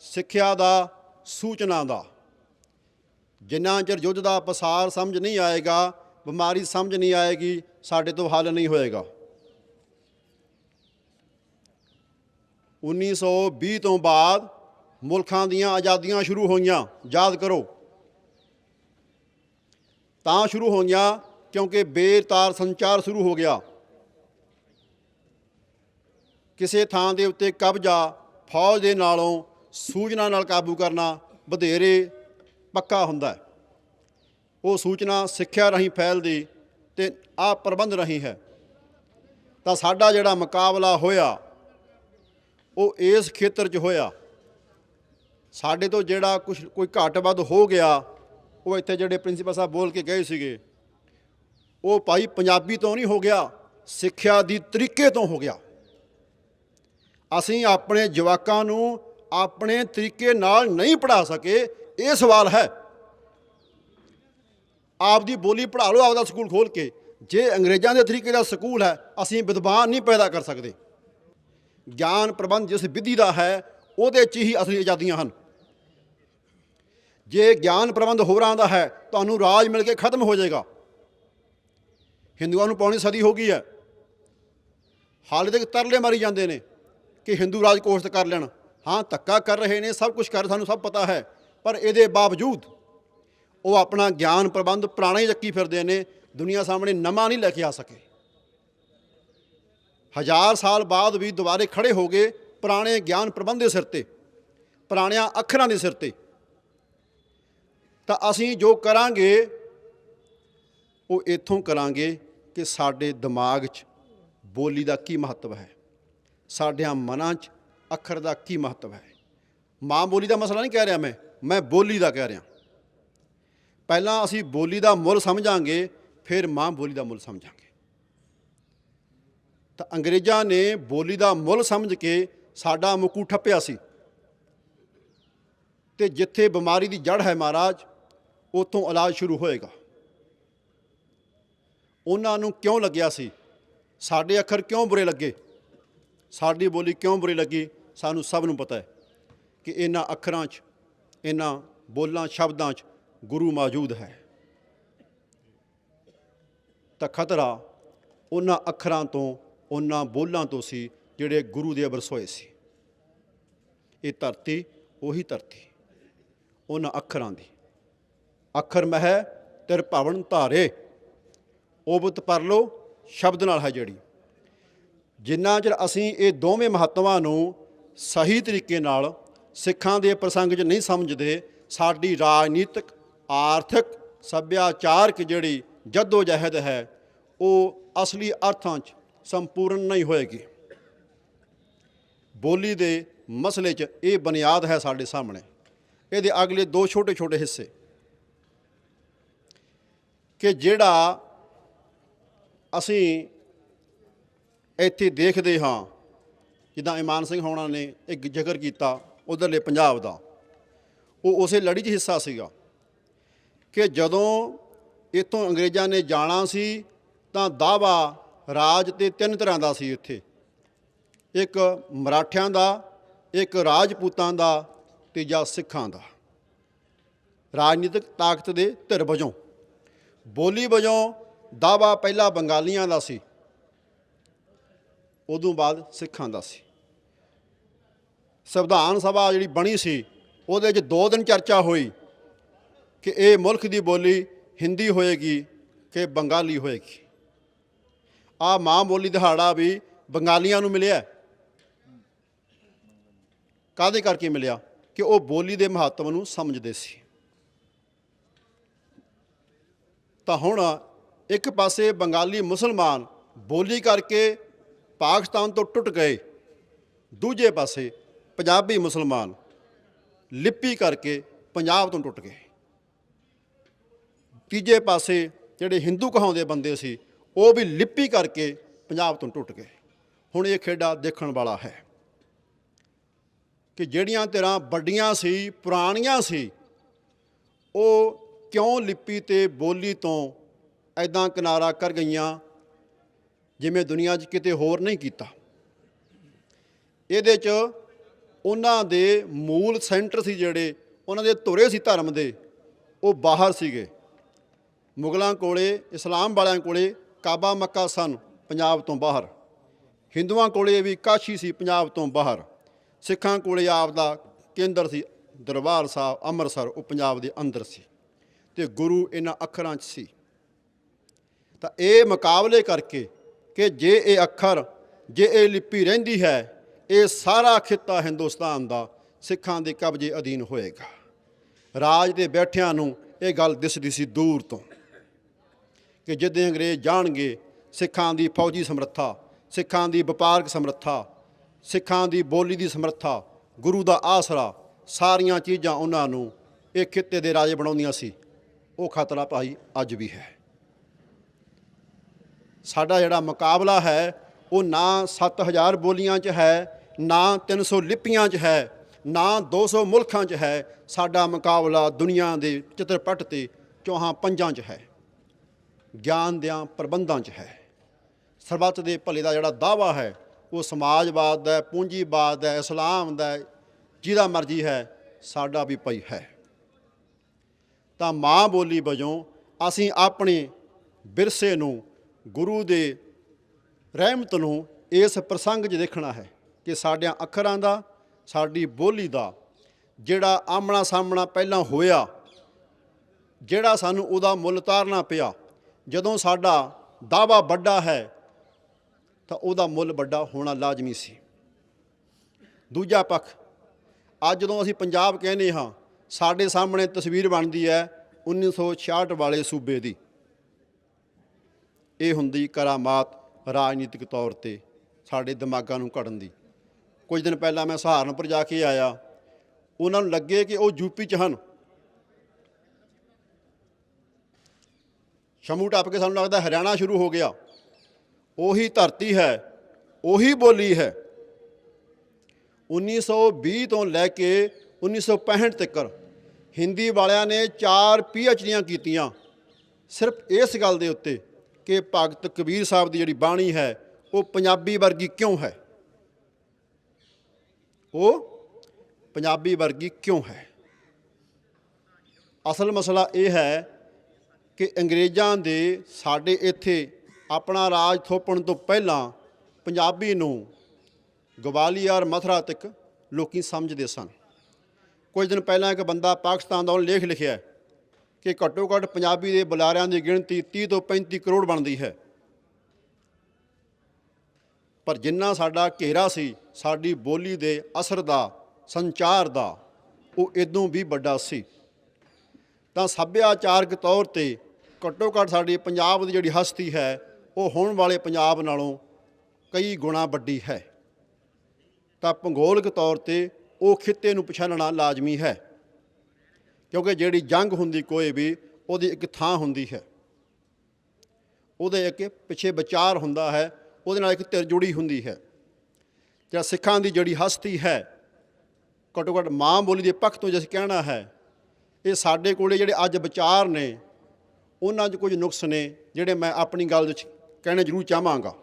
ਸਿੱਖਿਆ ਦਾ ਸੂਚਨਾ ਦਾ। ਜਿੰਨਾ ਚਿਰ ਯੁੱਧ ਦਾ ਪਸਾਰ ਸਮਝ ਨਹੀਂ ਆਏਗਾ, ਬਿਮਾਰੀ ਸਮਝ ਨਹੀਂ ਆਏਗੀ, ਸਾਡੇ ਤੋਂ ਹੱਲ ਨਹੀਂ ਹੋਏਗਾ। 1920 ਤੋਂ ਬਾਅਦ ਮੁਲਕਾਂ ਦੀਆਂ ਆਜ਼ਾਦੀਆਂ ਸ਼ੁਰੂ ਹੋਈਆਂ। ਯਾਦ ਕਰੋ। ਤਾਂ ਸ਼ੁਰੂ ਹੋਈਆਂ ਕਿਉਂਕਿ ਬੇਤਾਰ ਸੰਚਾਰ ਸ਼ੁਰੂ ਹੋ ਗਿਆ। ਕਿਸੇ ਥਾਂ ਦੇ ਉੱਤੇ ਕਬਜ਼ਾ ਫੌਜ ਦੇ ਨਾਲੋਂ ਸੂਚਨਾ ਨਾਲ ਕਾਬੂ ਕਰਨਾ ਵਧੇਰੇ ਪੱਕਾ ਹੁੰਦਾ ਹੈ। ਉਹ ਸੂਚਨਾ ਸਿੱਖਿਆ ਰਾਹੀਂ ਫੈਲਦੀ ਤੇ ਆ ਪ੍ਰਬੰਧ ਰਹੀ ਹੈ। ਤਾਂ ਸਾਡਾ ਜਿਹੜਾ ਮੁਕਾਬਲਾ ਹੋਇਆ, ਉਹ ਇਸ ਖੇਤਰ 'ਚ ਹੋਇਆ। ਸਾਡੇ ਤੋਂ ਜਿਹੜਾ ਕੁਝ ਕੋਈ ਘੱਟ ਵੱਧ ਹੋ ਗਿਆ, ਉਹ ਇੱਥੇ ਜਿਹੜੇ ਪ੍ਰਿੰਸੀਪਲ ਸਾਹਿਬ ਬੋਲ ਕੇ ਗਏ ਸੀਗੇ, ਉਹ ਭਾਈ ਪੰਜਾਬੀ ਤੋਂ ਨਹੀਂ ਹੋ ਗਿਆ, ਸਿੱਖਿਆ ਦੀ ਤਰੀਕੇ ਤੋਂ ਹੋ ਗਿਆ। ਅਸੀਂ ਆਪਣੇ ਜਵਾਕਾਂ ਨੂੰ ਆਪਣੇ ਤਰੀਕੇ ਨਾਲ ਨਹੀਂ ਪੜਾ ਸਕੇ, ਇਹ ਸਵਾਲ ਹੈ। ਆਪਦੀ ਬੋਲੀ ਪੜ੍ਹਾ ਲਓ ਆਪਦਾ ਸਕੂਲ ਖੋਲ ਕੇ। ਜੇ ਅੰਗਰੇਜ਼ਾਂ ਦੇ ਤਰੀਕੇ ਦਾ ਸਕੂਲ ਹੈ, ਅਸੀਂ ਵਿਦਵਾਨ ਨਹੀਂ ਪੈਦਾ ਕਰ ਸਕਦੇ। ਗਿਆਨ ਪ੍ਰਬੰਧ ਜਿਸ ਵਿਧੀ ਦਾ ਹੈ, ਉਹਦੇ 'ਚ ਹੀ ਅਸਲੀ ਆਜ਼ਾਦੀਆਂ ਹਨ। ਜੇ ਗਿਆਨ ਪ੍ਰਬੰਧ ਹੋਰਾਂ ਦਾ ਹੈ, ਤੁਹਾਨੂੰ ਰਾਜ ਮਿਲ ਕੇ ਖਤਮ ਹੋ ਜਾਏਗਾ। ਹਿੰਦੂਆਂ ਨੂੰ ਪੌਣੀ ਸਦੀ ਹੋ ਗਈ ਹੈ। ਹਾਲੇ ਤੱਕ ਤਰਲੇ ਮਾਰੀ ਜਾਂਦੇ ਨੇ ਕਿ ਹਿੰਦੂ ਰਾਜ ਕੋਸ਼ਟ ਕਰ ਲੈਣ। ਹਾਂ, ਧੱਕਾ ਕਰ ਰਹੇ ਨੇ, ਸਭ ਕੁਝ ਕਰ, ਸਾਨੂੰ ਸਭ ਪਤਾ ਹੈ। ਪਰ ਇਹਦੇ ਬਾਵਜੂਦ ਉਹ ਆਪਣਾ ਗਿਆਨ ਪ੍ਰਬੰਧ ਪੁਰਾਣਾ ਹੀ ਚੱਕੀ ਫਿਰਦੇ ਨੇ, ਦੁਨੀਆ ਸਾਹਮਣੇ ਨਵਾਂ ਨਹੀਂ ਲੈ ਕੇ ਆ ਸਕੇ। ਹਜ਼ਾਰ ਸਾਲ ਬਾਅਦ ਵੀ ਦੁਬਾਰੇ ਖੜੇ ਹੋ ਗਏ ਪੁਰਾਣੇ ਗਿਆਨ ਪ੍ਰਬੰਧ ਦੇ ਸਿਰ ਤੇ, ਪੁਰਾਣਿਆਂ ਅੱਖਰਾਂ ਦੇ ਸਿਰ ਤੇ। ਤਾਂ ਅਸੀਂ ਜੋ ਕਰਾਂਗੇ, ਉਹ ਇੱਥੋਂ ਕਰਾਂਗੇ ਕਿ ਸਾਡੇ ਦਿਮਾਗ 'ਚ ਬੋਲੀ ਦਾ ਕੀ ਮਹੱਤਵ ਹੈ? ਸਾਡਿਆਂ ਮਨਾਂ 'ਚ ਅੱਖਰ ਦਾ ਕੀ ਮਹੱਤਵ ਹੈ? ਮਾਂ ਬੋਲੀ ਦਾ ਮਸਲਾ ਨਹੀਂ ਕਹਿ ਰਿਹਾ ਮੈਂ ਮੈਂ ਬੋਲੀ ਦਾ ਕਹਿ ਰਿਹਾ। ਪਹਿਲਾਂ ਅਸੀਂ ਬੋਲੀ ਦਾ ਮੁੱਲ ਸਮਝਾਂਗੇ, ਫਿਰ ਮਾਂ ਬੋਲੀ ਦਾ ਮੁੱਲ ਸਮਝਾਂਗੇ। ਤਾਂ ਅੰਗਰੇਜ਼ਾਂ ਨੇ ਬੋਲੀ ਦਾ ਮੁੱਲ ਸਮਝ ਕੇ ਸਾਡਾ ਮੁਕੂ ਠੱਪਿਆ ਸੀ। ਤੇ ਜਿੱਥੇ ਬਿਮਾਰੀ ਦੀ ਜੜ ਹੈ ਮਹਾਰਾਜ ਉਤੋਂ ਇਲਾਜ ਸ਼ੁਰੂ ਹੋਏਗਾ। ਉਹਨਾਂ ਨੂੰ ਕਿਉਂ ਲੱਗਿਆ ਸੀ? ਸਾਡੇ ਅੱਖਰ ਕਿਉਂ ਬੁਰੇ ਲੱਗੇ? ਸਾਡੀ ਬੋਲੀ ਕਿਉਂ ਬੁਰੀ ਲੱਗੀ? ਸਾਨੂੰ ਸਭ ਨੂੰ ਪਤਾ ਹੈ ਕਿ ਇਹਨਾਂ ਅੱਖਰਾਂ 'ਚ, ਇਹਨਾਂ ਬੋਲਾਂ, ਸ਼ਬਦਾਂ 'ਚ ਗੁਰੂ ਮੌਜੂਦ ਹੈ। ਤਾਂ ਖਤਰਾ ਉਹਨਾਂ ਅੱਖਰਾਂ ਤੋਂ, ਉਹਨਾਂ ਬੋਲਾਂ ਤੋਂ ਸੀ ਜਿਹੜੇ ਗੁਰੂ ਦੇ ਵਰਸੋਏ ਸੀ। ਇਹ ਧਰਤੀ ਉਹੀ ਧਰਤੀ, ਉਹਨਾਂ ਅੱਖਰਾਂ ਦੀ। ਅੱਖਰ ਮਹਿ ਤਿਰ ਭਵਨ ਧਾਰੇ ਉਬਤ ਪਰ ਲੋ ਸ਼ਬਦ ਨਾਲ ਹੈ ਜਿਹੜੀ। ਜਿੰਨਾ ਚਿਰ ਅਸੀਂ ਇਹ ਦੋਵੇਂ ਮਹੱਤਵਾਂ ਨੂੰ ਸਹੀ ਤਰੀਕੇ ਨਾਲ ਸਿੱਖਾਂ ਦੇ ਪ੍ਰਸੰਗ 'ਚ ਨਹੀਂ ਸਮਝਦੇ, ਸਾਡੀ ਰਾਜਨੀਤਿਕ, ਆਰਥਿਕ ਸੱਭਿਆਚਾਰਕ ਜਿਹੜੀ ਜੱਦੋ ਜਹਿਦ ਹੈ, ਉਹ ਅਸਲੀ ਅਰਥਾਂ 'ਚ ਸੰਪੂਰਨ ਨਹੀਂ ਹੋਏਗੀ। ਬੋਲੀ ਦੇ ਮਸਲੇ 'ਚ ਇਹ ਬੁਨਿਆਦ ਹੈ ਸਾਡੇ ਸਾਹਮਣੇ। ਇਹਦੇ ਅਗਲੇ ਦੋ ਛੋਟੇ ਛੋਟੇ ਹਿੱਸੇ। ਕਿ ਜਿਹੜਾ ਅਸੀਂ ਇੱਥੇ ਦੇਖਦੇ ਹਾਂ ਜਿੱਦਾਂ ਇਮਾਨ ਸਿੰਘ ਹੋਣਾ ਨੇ ਇੱਕ ਜ਼ਿਕਰ ਕੀਤਾ ਉਧਰਲੇ ਪੰਜਾਬ ਦਾ, ਉਹ ਉਸੇ ਲੜੀ 'ਚ ਹਿੱਸਾ ਸੀਗਾ ਕਿ ਜਦੋਂ ਇੱਥੋਂ ਅੰਗਰੇਜ਼ਾਂ ਨੇ ਜਾਣਾ ਸੀ ਤਾਂ ਦਾਵਾ ਰਾਜ ਤੇ ਤਿੰਨ ਤਰ੍ਹਾਂ ਦਾ ਸੀ ਇੱਥੇ, ਇੱਕ ਮਰਾਠਿਆਂ ਦਾ, ਇੱਕ ਰਾਜਪੂਤਾਂ ਦਾ, ਤੀਜਾ ਸਿੱਖਾਂ ਦਾ। ਰਾਜਨੀਤਿਕ ਤਾਕਤ ਦੇ ਧਿਰ ਵਜੋਂ, ਬੋਲੀ ਵਜੋਂ ਦਾਵਾ ਪਹਿਲਾ ਬੰਗਾਲੀਆਂ ਦਾ ਸੀ, ਉਦੋਂ ਬਾਅਦ ਸਿੱਖਾਂ ਦਾ ਸੀ। ਸੰਵਿਧਾਨ ਸਭਾ ਜਿਹੜੀ ਬਣੀ ਸੀ, ਉਹਦੇ 'ਚ ਦੋ ਦਿਨ ਚਰਚਾ ਹੋਈ ਕਿ ਇਹ ਮੁਲਕ ਦੀ ਬੋਲੀ ਹਿੰਦੀ ਹੋਏਗੀ ਕਿ ਬੰਗਾਲੀ ਹੋਏਗੀ। ਆ ਮਾਂ ਬੋਲੀ ਦਿਹਾੜਾ ਵੀ ਬੰਗਾਲੀਆਂ ਨੂੰ ਮਿਲਿਆ। ਕਾਦੇ ਕਰਕੇ ਮਿਲਿਆ? ਕਿ ਉਹ ਬੋਲੀ ਦੇ ਮਹੱਤਵ ਨੂੰ ਸਮਝਦੇ ਸੀ। ਤਾਂ ਹੁਣ ਇੱਕ ਪਾਸੇ ਬੰਗਾਲੀ ਮੁਸਲਮਾਨ ਬੋਲੀ ਕਰਕੇ ਪਾਕਿਸਤਾਨ ਤੋਂ ਟੁੱਟ ਗਏ, ਦੂਜੇ ਪਾਸੇ ਪੰਜਾਬੀ ਮੁਸਲਮਾਨ ਲਿਪੀ ਕਰਕੇ ਪੰਜਾਬ ਤੋਂ ਟੁੱਟ ਗਏ। ਤੀਜੇ ਪਾਸੇ ਜਿਹੜੇ ਹਿੰਦੂ ਕਹਾਉਂਦੇ ਬੰਦੇ ਸੀ, ਉਹ ਵੀ ਲਿਪੀ ਕਰਕੇ ਪੰਜਾਬ ਤੋਂ ਟੁੱਟ ਗਏ। ਹੁਣ ਇਹ ਖੇਡਾ ਦੇਖਣ ਵਾਲਾ ਹੈ ਕਿ ਜਿਹੜੀਆਂ ਤੇਰਾਂ ਵੱਡੀਆਂ ਸੀ, ਪੁਰਾਣੀਆਂ ਸੀ, ਉਹ ਕਿਉਂ ਲਿਪੀ ਤੇ ਬੋਲੀ ਤੋਂ ਐਦਾਂ ਕਿਨਾਰਾ ਕਰ ਗਈਆਂ ਜਿਵੇਂ ਦੁਨੀਆ 'ਚ ਕਿਤੇ ਹੋਰ ਨਹੀਂ ਕੀਤਾ। ਇਹਦੇ 'ਚ ਉਹਨਾਂ ਦੇ ਮੂਲ ਸੈਂਟਰ ਸੀ ਜਿਹੜੇ, ਉਹਨਾਂ ਦੇ ਧੁਰੇ ਸੀ ਧਰਮ ਦੇ, ਉਹ ਬਾਹਰ ਸੀਗੇ। ਮੁਗਲਾਂ ਕੋਲੇ, ਇਸਲਾਮ ਵਾਲਿਆਂ ਕੋਲੇ ਕਾਬਾ ਮੱਕਾ ਸਨ ਪੰਜਾਬ ਤੋਂ ਬਾਹਰ। ਹਿੰਦੂਆਂ ਕੋਲੇ ਵੀ ਕਾਸ਼ੀ ਸੀ ਪੰਜਾਬ ਤੋਂ ਬਾਹਰ। ਸਿੱਖਾਂ ਕੋਲੇ ਆਪ ਦਾ ਕੇਂਦਰ ਸੀ ਦਰਬਾਰ ਸਾਹਿਬ, ਅੰਮ੍ਰਿਤਸਰ, ਉਹ ਪੰਜਾਬ ਦੇ ਅੰਦਰ ਸੀ ਤੇ ਗੁਰੂ ਇਹਨਾਂ ਅੱਖਰਾਂ 'ਚ ਸੀ। ਤਾਂ ਇਹ ਮੁਕਾਬਲੇ ਕਰਕੇ ਕਿ ਜੇ ਇਹ ਅੱਖਰ, ਜੇ ਇਹ ਲਿਪੀ ਰਹਿੰਦੀ ਹੈ ਇਹ ਸਾਰਾ ਖਿੱਤਾ ਹਿੰਦੁਸਤਾਨ ਦਾ ਸਿੱਖਾਂ ਦੇ ਕਬਜ਼ੇ ਅਧੀਨ ਹੋਏਗਾ। ਰਾਜ ਦੇ ਬੈਠਿਆਂ ਨੂੰ ਇਹ ਗੱਲ ਦਿਸਦੀ ਸੀ ਦੂਰ ਤੋਂ ਕਿ ਜਿੱਦੇ ਅੰਗਰੇਜ਼ ਜਾਣਗੇ ਸਿੱਖਾਂ ਦੀ ਫੌਜੀ ਸਮਰੱਥਾ, ਸਿੱਖਾਂ ਦੀ ਵਪਾਰਕ ਸਮਰੱਥਾ, ਸਿੱਖਾਂ ਦੀ ਬੋਲੀ ਦੀ ਸਮਰੱਥਾ, ਗੁਰੂ ਦਾ ਆਸਰਾ, ਸਾਰੀਆਂ ਚੀਜ਼ਾਂ ਉਹਨਾਂ ਨੂੰ ਇਹ ਖਿੱਤੇ ਦੇ ਰਾਜੇ ਬਣਾਉਂਦੀਆਂ ਸੀ। ਉਹ ਖਤਰਾ ਭਾਈ ਅੱਜ ਵੀ ਹੈ। ਸਾਡਾ ਜਿਹੜਾ ਮੁਕਾਬਲਾ ਹੈ ਉਹ ਨਾ 7000 ਬੋਲੀਆਂ 'ਚ ਹੈ ਨਾ 300 ਲਿਪੀਆਂ 'ਚ ਹੈ ਨਾ 200 ਮੁਲਕਾਂ 'ਚ ਹੈ ਸਾਡਾ ਮੁਕਾਬਲਾ ਦੁਨੀਆ ਦੇ ਚਿੱਤਰਪਟ ਤੇ ਚੌਹਾਂ ਪੰਜਾਂ 'ਚ ਹੈ ਗਿਆਨ ਦਿਆਂ ਪ੍ਰਬੰਧਾਂ 'ਚ ਹੈ। ਸਰਬੱਤ ਦੇ ਭਲੇ ਦਾ ਜਿਹੜਾ ਦਾਵਾ ਹੈ ਉਹ ਸਮਾਜਵਾਦ ਦਾ ਪੂੰਜੀਵਾਦ ਦਾ ਹੈ, ਇਸਲਾਮ ਦਾ ਜਿਹਦਾ ਮਰਜ਼ੀ ਹੈ ਸਾਡਾ ਵੀ ਪਈ ਹੈ। ਤਾਂ ਮਾਂ ਬੋਲੀ ਵਜੋਂ ਅਸੀਂ ਆਪਣੇ ਵਿਰਸੇ ਨੂੰ ਗੁਰੂ ਦੇ ਰਹਿਮਤ ਨੂੰ ਇਸ ਪ੍ਰਸੰਗ 'ਚ ਦੇਖਣਾ ਹੈ ਕਿ ਸਾਡਿਆਂ ਅੱਖਰਾਂ ਦਾ, ਸਾਡੀ ਬੋਲੀ ਦਾ ਜਿਹੜਾ ਆਮਣਾ ਸਾਹਮਣਾ ਪਹਿਲਾਂ ਹੋਇਆ, ਜਿਹੜਾ ਸਾਨੂੰ ਉਹਦਾ ਮੁੱਲ ਤਾਰਨਾ ਪਿਆ, ਜਦੋਂ ਸਾਡਾ ਦਾਵਾ ਵੱਡਾ ਹੈ, ਤਾਂ ਉਹਦਾ ਮੁੱਲ ਵੱਡਾ ਹੋਣਾ ਲਾਜ਼ਮੀ ਸੀ। ਦੂਜਾ ਪੱਖ, ਅੱਜ ਜਦੋਂ ਅਸੀਂ ਪੰਜਾਬ ਕਹਿੰਦੇ ਹਾਂ, ਸਾਡੇ ਸਾਹਮਣੇ ਤਸਵੀਰ ਬਣਦੀ ਹੈ 1966 ਵਾਲੇ ਸੂਬੇ ਦੀ। ਇਹ ਹੁੰਦੀ ਕਰਾਮਾਤ ਰਾਜਨੀਤਿਕ ਤੌਰ ਤੇ ਸਾਡੇ ਦਿਮਾਗਾਂ ਨੂੰ ਘੜਨ ਦੀ। ਕੁਝ ਦਿਨ ਪਹਿਲਾਂ ਮੈਂ ਸਹਾਰਨਪੁਰ ਜਾ ਕੇ ਆਇਆ। ਉਹਨਾਂ ਨੂੰ ਲੱਗੇ ਕਿ ਉਹ ਯੂਪੀ ਚ ਹਨ। ਸ਼ਮੂ ਟੱਪ ਕੇ ਸਾਨੂੰ ਲੱਗਦਾ ਹਰਿਆਣਾ ਸ਼ੁਰੂ ਹੋ ਗਿਆ। ਉਹੀ ਧਰਤੀ ਹੈ, ਉਹੀ ਬੋਲੀ ਹੈ। 1920 ਤੋਂ ਲੈ ਕੇ 1965 ਤੱਕ ਹਿੰਦੀ ਵਾਲਿਆਂ ਨੇ 4 ਪੀਐਚਡੀਆਂ ਕੀਤੀਆਂ। ਸਿਰਫ ਇਸ ਗੱਲ ਦੇ ਉੱਤੇ ਕਿ ਭਗਤ ਕਬੀਰ ਸਾਹਿਬ ਦੀ ਜਿਹੜੀ ਬਾਣੀ ਹੈ, ਉਹ ਪੰਜਾਬੀ ਵਰਗੀ ਕਿਉਂ ਹੈ? ਉਹ ਪੰਜਾਬੀ ਵਰਗੀ ਕਿਉਂ ਹੈ? ਅਸਲ ਮਸਲਾ ਇਹ ਹੈ ਕਿ ਅੰਗਰੇਜ਼ਾਂ ਦੇ ਸਾਡੇ ਇੱਥੇ ਆਪਣਾ ਰਾਜ ਥੋਪਣ ਤੋਂ ਪਹਿਲਾਂ ਪੰਜਾਬੀ ਨੂੰ ਗਵਾਲੀਅਰ, ਮਥੁਰਾ ਤੱਕ ਲੋਕੀ ਸਮਝਦੇ ਸਨ। ਕੁਝ ਦਿਨ ਪਹਿਲਾਂ ਇੱਕ ਬੰਦਾ ਪਾਕਿਸਤਾਨ ਦਾ ਉਹਨੇ ਲੇਖ ਲਿਖਿਆ ਕਿ ਘੱਟੋ ਘੱਟ ਪੰਜਾਬੀ ਦੇ ਬੁਲਾਰਿਆਂ ਦੀ ਗਿਣਤੀ 30 ਤੋਂ 35 ਕਰੋੜ ਬਣਦੀ ਹੈ। ਪਰ ਜਿੰਨਾ ਸਾਡਾ ਘੇਰਾ ਸੀ, ਸਾਡੀ ਬੋਲੀ ਦੇ ਅਸਰ ਦਾ, ਸੰਚਾਰ ਦਾ, ਉਹ ਇਦੋਂ ਵੀ ਵੱਡਾ ਸੀ। ਤਾਂ ਸੱਭਿਆਚਾਰਕ ਤੌਰ ਤੇ ਘੱਟੋ ਘੱਟ ਸਾਡੀ ਪੰਜਾਬ ਦੀ ਜਿਹੜੀ ਹਸਤੀ ਹੈ, ਉਹ ਹੋਣ ਵਾਲੇ ਪੰਜਾਬ ਨਾਲੋਂ ਕਈ ਗੁਣਾ ਵੱਡੀ ਹੈ। ਤਾਂ ਭੂਗੋਲਿਕ ਤੌਰ ਤੇ ਉਹ ਖਿੱਤੇ ਨੂੰ ਪਛਾਣਨਾ ਲਾਜ਼ਮੀ ਹੈ। ਕਿਉਂਕਿ ਜਿਹੜੀ ਜੰਗ ਹੁੰਦੀ ਕੋਈ ਵੀ, ਉਹਦੀ ਇੱਕ ਥਾਂ ਹੁੰਦੀ ਹੈ। ਉਹਦੇ ਇੱਕ ਪਿੱਛੇ ਵਿਚਾਰ ਹੁੰਦਾ ਹੈ, ਉਹਦੇ ਨਾਲ ਇੱਕ ਧਿਰ ਜੁੜੀ ਹੁੰਦੀ ਹੈ। ਜਿਹੜਾ ਸਿੱਖਾਂ ਦੀ ਜਿਹੜੀ ਹਸਤੀ ਹੈ, ਘੱਟੋ ਘੱਟ ਮਾਂ ਬੋਲੀ ਦੇ ਪੱਖ ਤੋਂ ਜੇ ਕਹਿਣਾ ਹੈ, ਇਹ ਸਾਡੇ ਕੋਲੇ ਜਿਹੜੇ ਅੱਜ ਵਿਚਾਰ ਨੇ, ਉਹਨਾਂ 'ਚ ਕੁਝ ਨੁਕਸ ਨੇ, ਜਿਹੜੇ ਮੈਂ ਆਪਣੀ ਗੱਲ ਵਿੱਚ ਕਹਿਣੇ ਜ਼ਰੂਰ ਚਾਹਾਂਗਾ।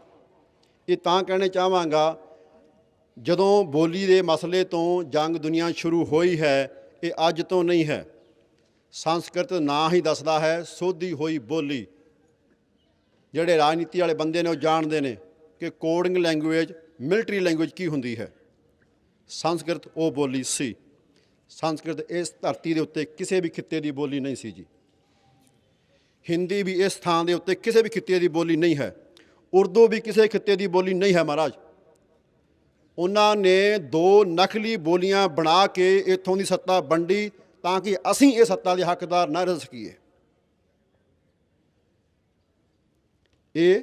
ਇਹ ਤਾਂ ਕਹਿਣੇ ਚਾਹਾਂਗਾ, ਜਦੋਂ ਬੋਲੀ ਦੇ ਮਸਲੇ ਤੋਂ ਜੰਗ ਦੁਨੀਆ ਸ਼ੁਰੂ ਹੋਈ ਹੈ, ਇਹ ਅੱਜ ਤੋਂ ਨਹੀਂ ਹੈ। ਸੰਸਕ੍ਰਿਤ ਨਾਂ ਹੀ ਦੱਸਦਾ ਹੈ, ਸੋਧੀ ਹੋਈ ਬੋਲੀ। ਜਿਹੜੇ ਰਾਜਨੀਤੀ ਵਾਲੇ ਬੰਦੇ ਨੇ ਉਹ ਜਾਣਦੇ ਨੇ ਕਿ ਕੋਡਿੰਗ ਲੈਂਗੁਏਜ, ਮਿਲਟਰੀ ਲੈਂਗੁਏਜ ਕੀ ਹੁੰਦੀ ਹੈ। ਸੰਸਕ੍ਰਿਤ ਉਹ ਬੋਲੀ ਸੀ। ਸੰਸਕ੍ਰਿਤ ਇਸ ਧਰਤੀ ਦੇ ਉੱਤੇ ਕਿਸੇ ਵੀ ਖਿੱਤੇ ਦੀ ਬੋਲੀ ਨਹੀਂ ਸੀ ਜੀ। ਹਿੰਦੀ ਵੀ ਇਸ ਥਾਂ ਦੇ ਉੱਤੇ ਕਿਸੇ ਵੀ ਖਿੱਤੇ ਦੀ ਬੋਲੀ ਨਹੀਂ ਹੈ। ਉਰਦੂ ਵੀ ਕਿਸੇ ਖਿੱਤੇ ਦੀ ਬੋਲੀ ਨਹੀਂ ਹੈ ਮਹਾਰਾਜ। ਉਹਨਾਂ ਨੇ ਦੋ ਨਕਲੀ ਬੋਲੀਆਂ ਬਣਾ ਕੇ ਇੱਥੋਂ ਦੀ ਸੱਤਾ ਵੰਡੀ ਤਾਂ ਕਿ ਅਸੀਂ ਇਹ ਸੱਤਾ ਦੇ ਹੱਕਦਾਰ ਨਾ ਰਹਿ ਸਕੀਏ। ਇਹ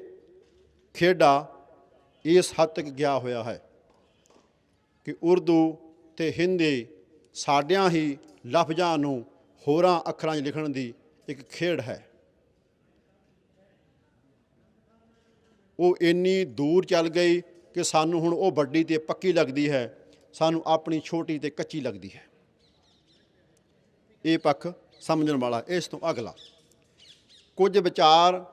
ਖੇਡਾ ਇਸ ਹੱਦ ਤੱਕ ਗਿਆ ਹੋਇਆ ਹੈ ਕਿ ਉਰਦੂ ਤੇ ਹਿੰਦੀ ਸਾਡਿਆਂ ਹੀ ਲਫ਼ਜ਼ਾਂ ਨੂੰ ਹੋਰਾਂ ਅੱਖਰਾਂ 'ਚ ਲਿਖਣ ਦੀ ਇੱਕ ਖੇਡ ਹੈ। ਉਹ ਇੰਨੀ ਦੂਰ ਚੱਲ ਗਈ ਕਿ ਸਾਨੂੰ ਹੁਣ ਉਹ ਵੱਡੀ ਤੇ ਪੱਕੀ ਲੱਗਦੀ ਹੈ, ਸਾਨੂੰ ਆਪਣੀ ਛੋਟੀ ਤੇ ਕੱਚੀ ਲੱਗਦੀ ਹੈ। ਇਹ ਪੱਖ ਸਮਝਣ ਵਾਲਾ, ਇਸ ਤੋਂ ਅਗਲਾ। ਕੁਝ ਵਿਚਾਰ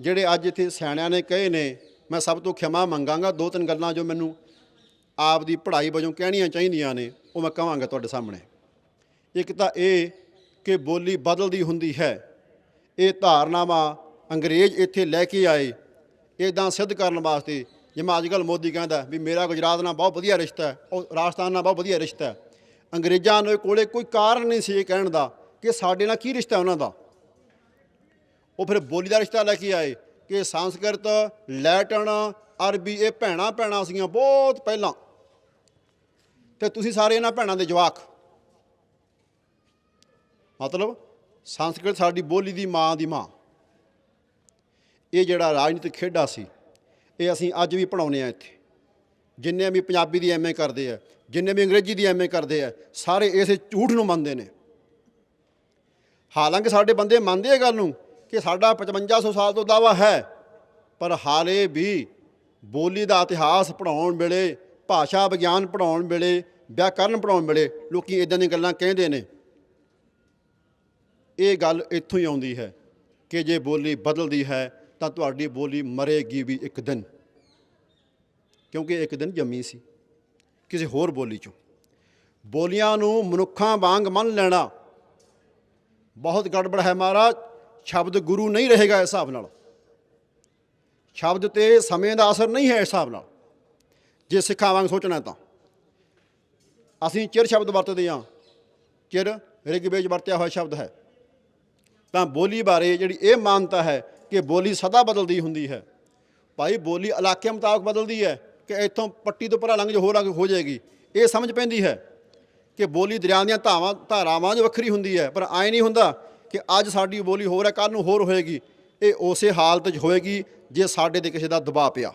ਜਿਹੜੇ ਅੱਜ ਇੱਥੇ ਸਿਆਣਿਆਂ ਨੇ ਕਹੇ ਨੇ, ਮੈਂ ਸਭ ਤੋਂ ਖਿਮਾ ਮੰਗਾਂਗਾ, ਦੋ ਤਿੰਨ ਗੱਲਾਂ ਜੋ ਮੈਨੂੰ ਆਪ ਦੀ ਪੜ੍ਹਾਈ ਵਜੋਂ ਕਹਿਣੀਆਂ ਚਾਹੀਦੀਆਂ ਨੇ, ਉਹ ਮੈਂ ਕਹਾਂਗਾ ਤੁਹਾਡੇ ਸਾਹਮਣੇ। ਇੱਕ ਤਾਂ ਇਹ ਕਿ ਬੋਲੀ ਬਦਲਦੀ ਹੁੰਦੀ ਹੈ। ਇਹ ਧਾਰਨਾਵਾਂ ਅੰਗਰੇਜ਼ ਇੱਥੇ ਲੈ ਕੇ ਆਏ ਇਦਾਂ ਸਿੱਧ ਕਰਨ ਵਾਸਤੇ, ਜਿਵੇਂ ਅੱਜ ਕੱਲ੍ਹ ਮੋਦੀ ਕਹਿੰਦਾ ਵੀ, ਮੇਰਾ ਗੁਜਰਾਤ ਨਾਲ ਬਹੁਤ ਵਧੀਆ ਰਿਸ਼ਤਾ ਹੈ, ਉਹ ਰਾਜਸਥਾਨ ਨਾਲ ਬਹੁਤ ਵਧੀਆ ਰਿਸ਼ਤਾ ਹੈ। ਅੰਗਰੇਜ਼ਾਂ ਦੇ ਕੋਲੇ ਕੋਈ ਕਾਰਨ ਨਹੀਂ ਸੀ ਇਹ ਕਹਿਣ ਦਾ ਕਿ ਸਾਡੇ ਨਾਲ ਕੀ ਰਿਸ਼ਤਾ ਉਹਨਾਂ ਦਾ। ਉਹ ਫਿਰ ਬੋਲੀ ਦਾ ਰਿਸ਼ਤਾ ਲੈ ਕੇ ਆਏ ਕਿ ਸੰਸਕ੍ਰਿਤ, ਲੈਟਨ, ਅਰਬੀ ਇਹ ਭੈਣਾ ਭੈਣਾ ਸੀਗੀਆਂ ਬਹੁਤ ਪਹਿਲਾਂ। ਤੇ ਤੁਸੀਂ ਸਾਰੇ ਇਹਨਾਂ ਭੈਣਾਂ ਦੇ ਜਵਾਕ। ਮਤਲਬ ਸੰਸਕ੍ਰਿਤ ਸਾਡੀ ਬੋਲੀ ਦੀ ਮਾਂ ਦੀ ਮਾਂ। ਇਹ ਜਿਹੜਾ ਰਾਜਨੀਤਿਕ ਖੇਡਾ ਸੀ, ਇਹ ਅਸੀਂ ਅੱਜ ਵੀ ਪੜਾਉਨੇ ਆ ਇੱਥੇ। ਜਿੰਨੇ ਵੀ ਪੰਜਾਬੀ ਦੀ ਐਮਏ ਕਰਦੇ ਆ, ਜਿੰਨੇ ਵੀ ਅੰਗਰੇਜ਼ੀ ਦੀ ਐਮਏ ਕਰਦੇ ਆ, ਸਾਰੇ ਇਸੇ ਝੂਠ ਨੂੰ ਮੰਨਦੇ ਨੇ। ਹਾਲਾਂਕਿ ਸਾਡੇ ਬੰਦੇ ਮੰਨਦੇ ਆ ਗੱਲ ਨੂੰ ਕਿ ਸਾਡਾ 5500 ਸਾਲ ਤੋਂ ਦਾਵਾ ਹੈ, ਪਰ ਹਾਲੇ ਵੀ ਬੋਲੀ ਦਾ ਇਤਿਹਾਸ ਪੜਾਉਣ ਵੇਲੇ, ਭਾਸ਼ਾ ਵਿਗਿਆਨ ਪੜਾਉਣ ਵੇਲੇ, ਵਿਆਕਰਨ ਪੜਾਉਣ ਵੇਲੇ ਲੋਕੀ ਇਦਾਂ ਦੀਆਂ ਗੱਲਾਂ ਕਹਿੰਦੇ ਨੇ। ਇਹ ਗੱਲ ਇੱਥੋਂ ਹੀ ਆਉਂਦੀ ਹੈ ਕਿ ਜੇ ਬੋਲੀ ਬਦਲਦੀ ਹੈ ਤਾਂ ਤੁਹਾਡੀ ਬੋਲੀ ਮਰੇਗੀ ਵੀ ਇੱਕ ਦਿਨ। ਕਿਉਂਕਿ ਇੱਕ ਦਿਨ ਜੰਮੀ ਸੀ। ਕਿਸੇ ਹੋਰ ਬੋਲੀ ਚੋਂ। ਬੋਲੀਆਂ ਨੂੰ ਮਨੁੱਖਾਂ ਵਾਂਗ ਮੰਨ ਲੈਣਾ ਬਹੁਤ ਗੜਬੜ ਹੈ ਮਹਾਰਾਜ। ਸ਼ਬਦ ਗੁਰੂ ਨਹੀਂ ਰਹੇਗਾ ਇਸ ਹਿਸਾਬ ਨਾਲ। ਸ਼ਬਦ ਤੇ ਸਮੇਂ ਦਾ ਅਸਰ ਨਹੀਂ ਹੈ ਇਸ ਹਿਸਾਬ ਨਾਲ। ਜੇ ਸਿੱਖਾਂ ਵਾਂਗ ਸੋਚਣਾ ਤਾਂ। ਅਸੀਂ ਚਿਰ ਸ਼ਬਦ ਵਰਤਦੇ ਹਾਂ। ਚਿਰ ਰਿਗਵੇਜ ਵਰਤਿਆ ਹੋਇਆ ਸ਼ਬਦ ਹੈ। ਤਾਂ ਬੋਲੀ ਬਾਰੇ ਜਿਹੜੀ ਇਹ ਮਾਨਤਾ ਹੈ ਕਿ ਬੋਲੀ ਸਦਾ ਬਦਲਦੀ ਹੁੰਦੀ ਹੈ। ਭਾਈ ਬੋਲੀ ਇਲਾਕੇ ਮੁਤਾਬਕ ਬਦਲਦੀ ਹੈ। ਕਿ ਇੱਥੋਂ ਪੱਟੀ ਤੋਂ ਪਰਾਂ ਲੰਘ ਜੋ ਹੋਰ ਲੰਘ ਹੋ ਜਾਏਗੀ। ਇਹ ਸਮਝ ਪੈਂਦੀ ਹੈ ਕਿ ਬੋਲੀ ਦਰਿਆ ਦੀਆਂ ਧਾਵਾਂ ਧਾਰਾਵਾਂ 'ਚ ਵੱਖਰੀ ਹੁੰਦੀ ਹੈ ਪਰ ਐ ਨਹੀਂ ਹੁੰਦਾ ਕਿ ਅੱਜ ਸਾਡੀ ਬੋਲੀ ਹੋਰ ਹੈ ਕੱਲ ਨੂੰ ਹੋਰ ਹੋਏਗੀ। ਇਹ ਉਸੇ ਹਾਲਤ 'ਚ ਹੋਏਗੀ ਜੇ ਸਾਡੇ ਤੇ ਕਿਸੇ ਦਾ ਦਬਾਅ ਪਿਆ।